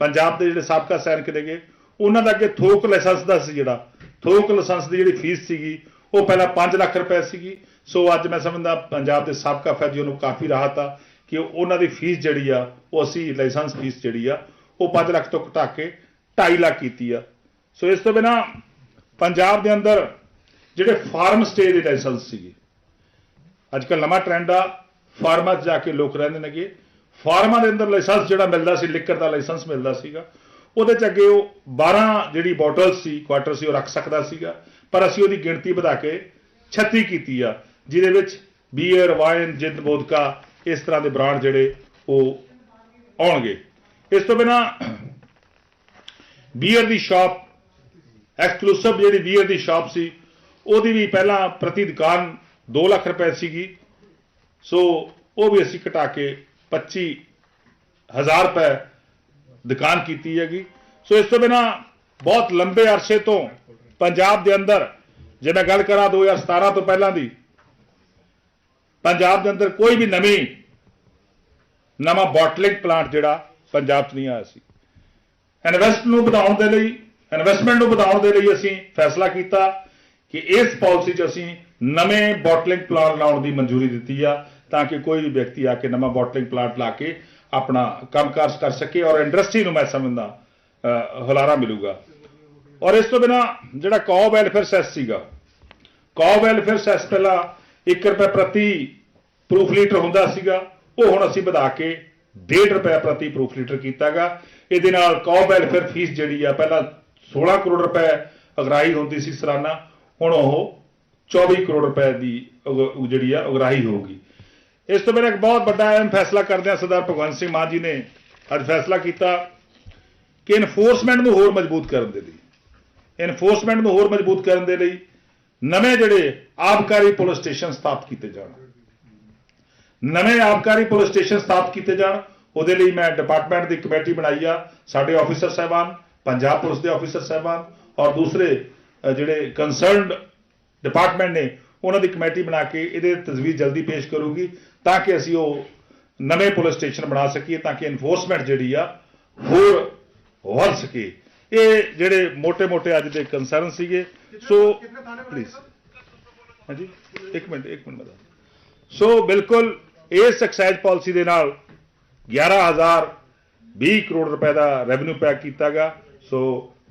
ਪੰਜਾਬ ਦੇ ਜਿਹੜੇ ਸਾਬਕਾ ਸੈਨਿਕ ਨੇਗੇ, ਉਹਨਾਂ ਦਾ ਅੱਗੇ ਥੋਕ ਲਾਇਸੈਂਸ ਦਾ ਸੀ ਜਿਹੜਾ, ਥੋਕ ਲਾਇਸੈਂਸ ਦੀ ਜਿਹੜੀ ਫੀਸ ਸੀਗੀ ਉਹ ਪਹਿਲਾਂ 5 ਲੱਖ ਰੁਪਏ ਸੀਗੀ। ਸੋ ਅੱਜ ਮੈਂ ਸਮਝਦਾ ਪੰਜਾਬ ਦੇ ਸਾਬਕਾ ਫੈਦੀਆਂ ਨੂੰ ਕਾਫੀ ਰਾਹਤ ਆ ਕਿ ਉਹਨਾਂ ਦੀ ਫੀਸ ਜਿਹੜੀ ਆ, ਉਹ ਅਸੀਂ ਲਾਇਸੈਂਸ ਫੀਸ ਜਿਹੜੀ ਆ, ਉਹ 5 ਲੱਖ ਤੋਂ ਘਟਾ ਕੇ 2.5 ਲੱਖ ਕੀਤੀ ਆ। ਸੋ ਇਸ ਤੋਂ ਬਿਨਾ ਪੰਜਾਬ ਦੇ ਅੰਦਰ ਜਿਹੜੇ ਫਾਰਮ ਸਟੇ ਦੇ ਲਾਇਸੈਂਸ ਸੀਗੇ ਅੱਜ ਕੱਲ ਨਵਾਂ ਟ੍ਰੈਂਡ ਆ, ਫਾਰਮਾਂ 'ਚ ਜਾ ਕੇ ਲੋਕ ਰਹਿੰਦੇ ਨੇਗੇ। ਫਾਰਮਾਂ ਦੇ ਅੰਦਰ ਲਾਇਸੈਂਸ ਜਿਹੜਾ ਮਿਲਦਾ ਸੀ, ਲਿਕਰ ਦਾ ਲਾਇਸੈਂਸ ਮਿਲਦਾ ਸੀਗਾ। ਉਹਦੇ 'ਚ ਅੱਗੇ ਉਹ 12 ਜਿਹੜੀ ਬੋਟਲ ਸੀ ਕੁਆਟਰ ਸੀ, ਉਹ ਰੱਖ ਸਕਦਾ ਸੀਗਾ। ਪਰ ਅਸੀਂ ਉਹਦੀ ਗਿਣਤੀ ਵਧਾ ਕੇ 36 ਕੀਤੀ ਆ, ਜਿਹਦੇ ਵਿੱਚ ਬੀਅਰ ਵਾਈਨ ਜਿੰਦ ਬੋਦਕਾ ਇਸ ਤਰ੍ਹਾਂ ਦੇ ਬ੍ਰਾਂਡ ਜਿਹੜੇ ਉਹ ਆਉਣਗੇ। ਇਸ ਤੋਂ ਬਿਨਾ ਬੀਅਰ ਦੀ ਸ਼ਾਪ ਐਕਸਕਲੂਸਿਵ ਜਿਹੜੀ ਬੀਅਰ ਦੀ ਸ਼ਾਪ ਸੀ, ਉਹਦੀ ਵੀ ਪਹਿਲਾਂ ਪ੍ਰਤੀ ਦੁਕਾਨ 2 ਲੱਖ ਰੁਪਏ ਸੀਗੀ। ਸੋ ਉਹ ਵੀ ਅਸੀਂ ਘਟਾ ਕੇ 25000 ਰੁਪਏ ਦੁਕਾਨ ਕੀਤੀ ਹੈਗੀ। ਸੋ ਇਸ ਤੋਂ ਬਿਨਾ ਬਹੁਤ ਲੰਬੇ ਅਰਸੇ ਤੋਂ ਪੰਜਾਬ ਦੇ ਅੰਦਰ, ਜੇ ਮੈਂ ਗੱਲ ਕਰਾਂ 2017 ਤੋਂ ਪਹਿਲਾਂ ਦੀ, ਪੰਜਾਬ ਦੇ ਅੰਦਰ ਕੋਈ ਵੀ ਨਵੀਂ, ਨਵਾਂ ਬੋਟਲਿੰਗ ਪਲਾਂਟ ਜਿਹੜਾ ਪੰਜਾਬ 'ਚ ਨਹੀਂ ਆਇਆ ਸੀ। ਇਨਵੈਸਟ ਨੂੰ ਵਧਾਉਣ ਦੇ ਲਈ ਇਨਵੈਸਟਮੈਂਟ ਨੂੰ ਵਧਾਉਣ ਦੇ ਲਈ ਅਸੀਂ ਫੈਸਲਾ ਕੀਤਾ ਕਿ ਇਸ ਪਾਲਿਸੀ 'ਚ ਅਸੀਂ ਨਵੇਂ ਬੋਟਲਿੰਗ ਪਲਾਂਟ ਲਾਉਣ ਦੀ ਮਨਜ਼ੂਰੀ ਦਿੱਤੀ ਆ, ਤਾਂ ਕਿ ਕੋਈ ਵੀ ਵਿਅਕਤੀ ਆ ਕੇ ਨਵਾਂ ਬੋਟਲਿੰਗ ਪਲਾਂਟ ਲਾ ਕੇ ਆਪਣਾ ਕੰਮਕਾਜ ਕਰ ਸਕੇ ਔਰ ਇੰਡਸਟਰੀ ਨੂੰ ਮੈਂ ਸਮਝਦਾ ਹੁਲਾਰਾ ਮਿਲੂਗਾ। ਔਰ ਇਸ ਤੋਂ ਬਿਨਾ ਜਿਹੜਾ ਕੌ ਵੈਲਫੇਅਰ ਸੈਸ ਸੀਗਾ ਕੌ ਵੈਲਫੇਅਰ ਸੈਸ ਪਹਿਲਾਂ 1 ਰੁਪਏ ਪ੍ਰਤੀ ਪ੍ਰੂਫ ਲੀਟਰ ਹੁੰਦਾ ਸੀਗਾ, ਉਹ ਹੁਣ ਅਸੀਂ ਵਧਾ ਕੇ 1.5 ਰੁਪਏ ਪ੍ਰਤੀ ਪ੍ਰੂਫ ਲੀਟਰ ਕੀਤਾਗਾ। ਇਹਦੇ ਨਾਲ ਕੌ ਵੈਲਫੇਅਰ ਫੀਸ ਜਿਹੜੀ ਆ, ਪਹਿਲਾਂ 16 ਕਰੋੜ ਰੁਪਏ ਅਗਰਾਹੀ ਹੁੰਦੀ ਸੀ ਸਰਾਨਾ ਹੁਣ ਉਹ 24 ਕਰੋੜ ਰੁਪਏ ਦੀ ਅਗ- ਜਿਹੜੀ ਆ ਅਗਰਾਈ ਹੋਊਗੀ ਇਸ ਤੋਂ ਬਿਨਾਂ ਇੱਕ ਬਹੁਤ ਵੱਡਾ ਅਹਿਮ ਫੈਸਲਾ ਕਰਦਿਆਂ ਸਰਦਾਰ ਭਗਵੰਤ ਸਿੰਘ ਮਾਨ ਜੀ ਨੇ ਅੱਜ ਫੈਸਲਾ ਕੀਤਾ ਕਿ ਇਨਫੋਰਸਮੈਂਟ ਨੂੰ ਹੋਰ ਮਜ਼ਬੂਤ ਕਰਨ ਦੇ ਲਈ ਇਨਫੋਰਸਮੈਂਟ ਨੂੰ ਹੋਰ ਮਜ਼ਬੂਤ ਕਰਨ ਦੇ ਲਈ ਨਵੇਂ ਜਿਹੜੇ ਆਬਕਾਰੀ ਪੁਲਿਸ ਸਟੇਸ਼ਨ ਸਥਾਪਿਤ ਕੀਤੇ ਜਾਣ। ਨਵੇਂ ਆਬਕਾਰੀ ਪੁਲਿਸ ਸਟੇਸ਼ਨ ਸਥਾਪਿਤ ਕੀਤੇ ਜਾਣ, ਉਹਦੇ ਲਈ ਮੈਂ ਡਿਪਾਰਟਮੈਂਟ ਦੀ ਕਮੇਟੀ ਬਣਾਈ ਆ, ਸਾਡੇ ਆਫੀਸਰ ਸਾਹਿਬਾਨ, ਪੰਜਾਬ ਪੁਲਿਸ ਦੇ ਆਫੀਸਰ ਸਾਹਿਬਾਨ ਔਰ ਦੂਸਰੇ ਜਿਹੜੇ ਕੰਸਰਨਡ ਡਿਪਾਰਟਮੈਂਟ ਨੇ, ਉਹਨਾਂ ਦੀ ਕਮੇਟੀ ਬਣਾ ਕੇ ਇਹਦੇ ਤਜਵੀਜ਼ ਜਲਦੀ ਪੇਸ਼ ਕਰੂਗੀ ਤਾਂ ਕਿ ਅਸੀਂ ਉਹ ਨਵੇਂ ਪੁਲਿਸ ਸਟੇਸ਼ਨ ਬਣਾ ਸਕੀਏ, ਤਾਂ ਕਿ ਇਨਫੋਰਸਮੈਂਟ ਜਿਹੜੀ ਆ ਹੋਰ ਵੱਧ ਸਕੇ। ਇਹ ਜਿਹੜੇ ਮੋٹے-ਮੋٹے ਅੱਜ ਦੇ ਕੰਸਰਨ ਸੀਗੇ। ਸੋ ਪਲੀਜ਼ ਹਾਂਜੀ, ਇੱਕ ਮਿੰਟ ਇੱਕ ਮਿੰਟ ਮਦਦ ਸੋ ਬਿਲਕੁਲ ਇਸ ਐਕਸਾਈਜ਼ ਪਾਲਿਸੀ ਦੇ ਨਾਲ 11000 20 ਕਰੋੜ ਰੁਪਏ ਦਾ ਰੈਵਨਿਊ ਪੈਕ ਕੀਤਾ ਗਿਆ। ਸੋ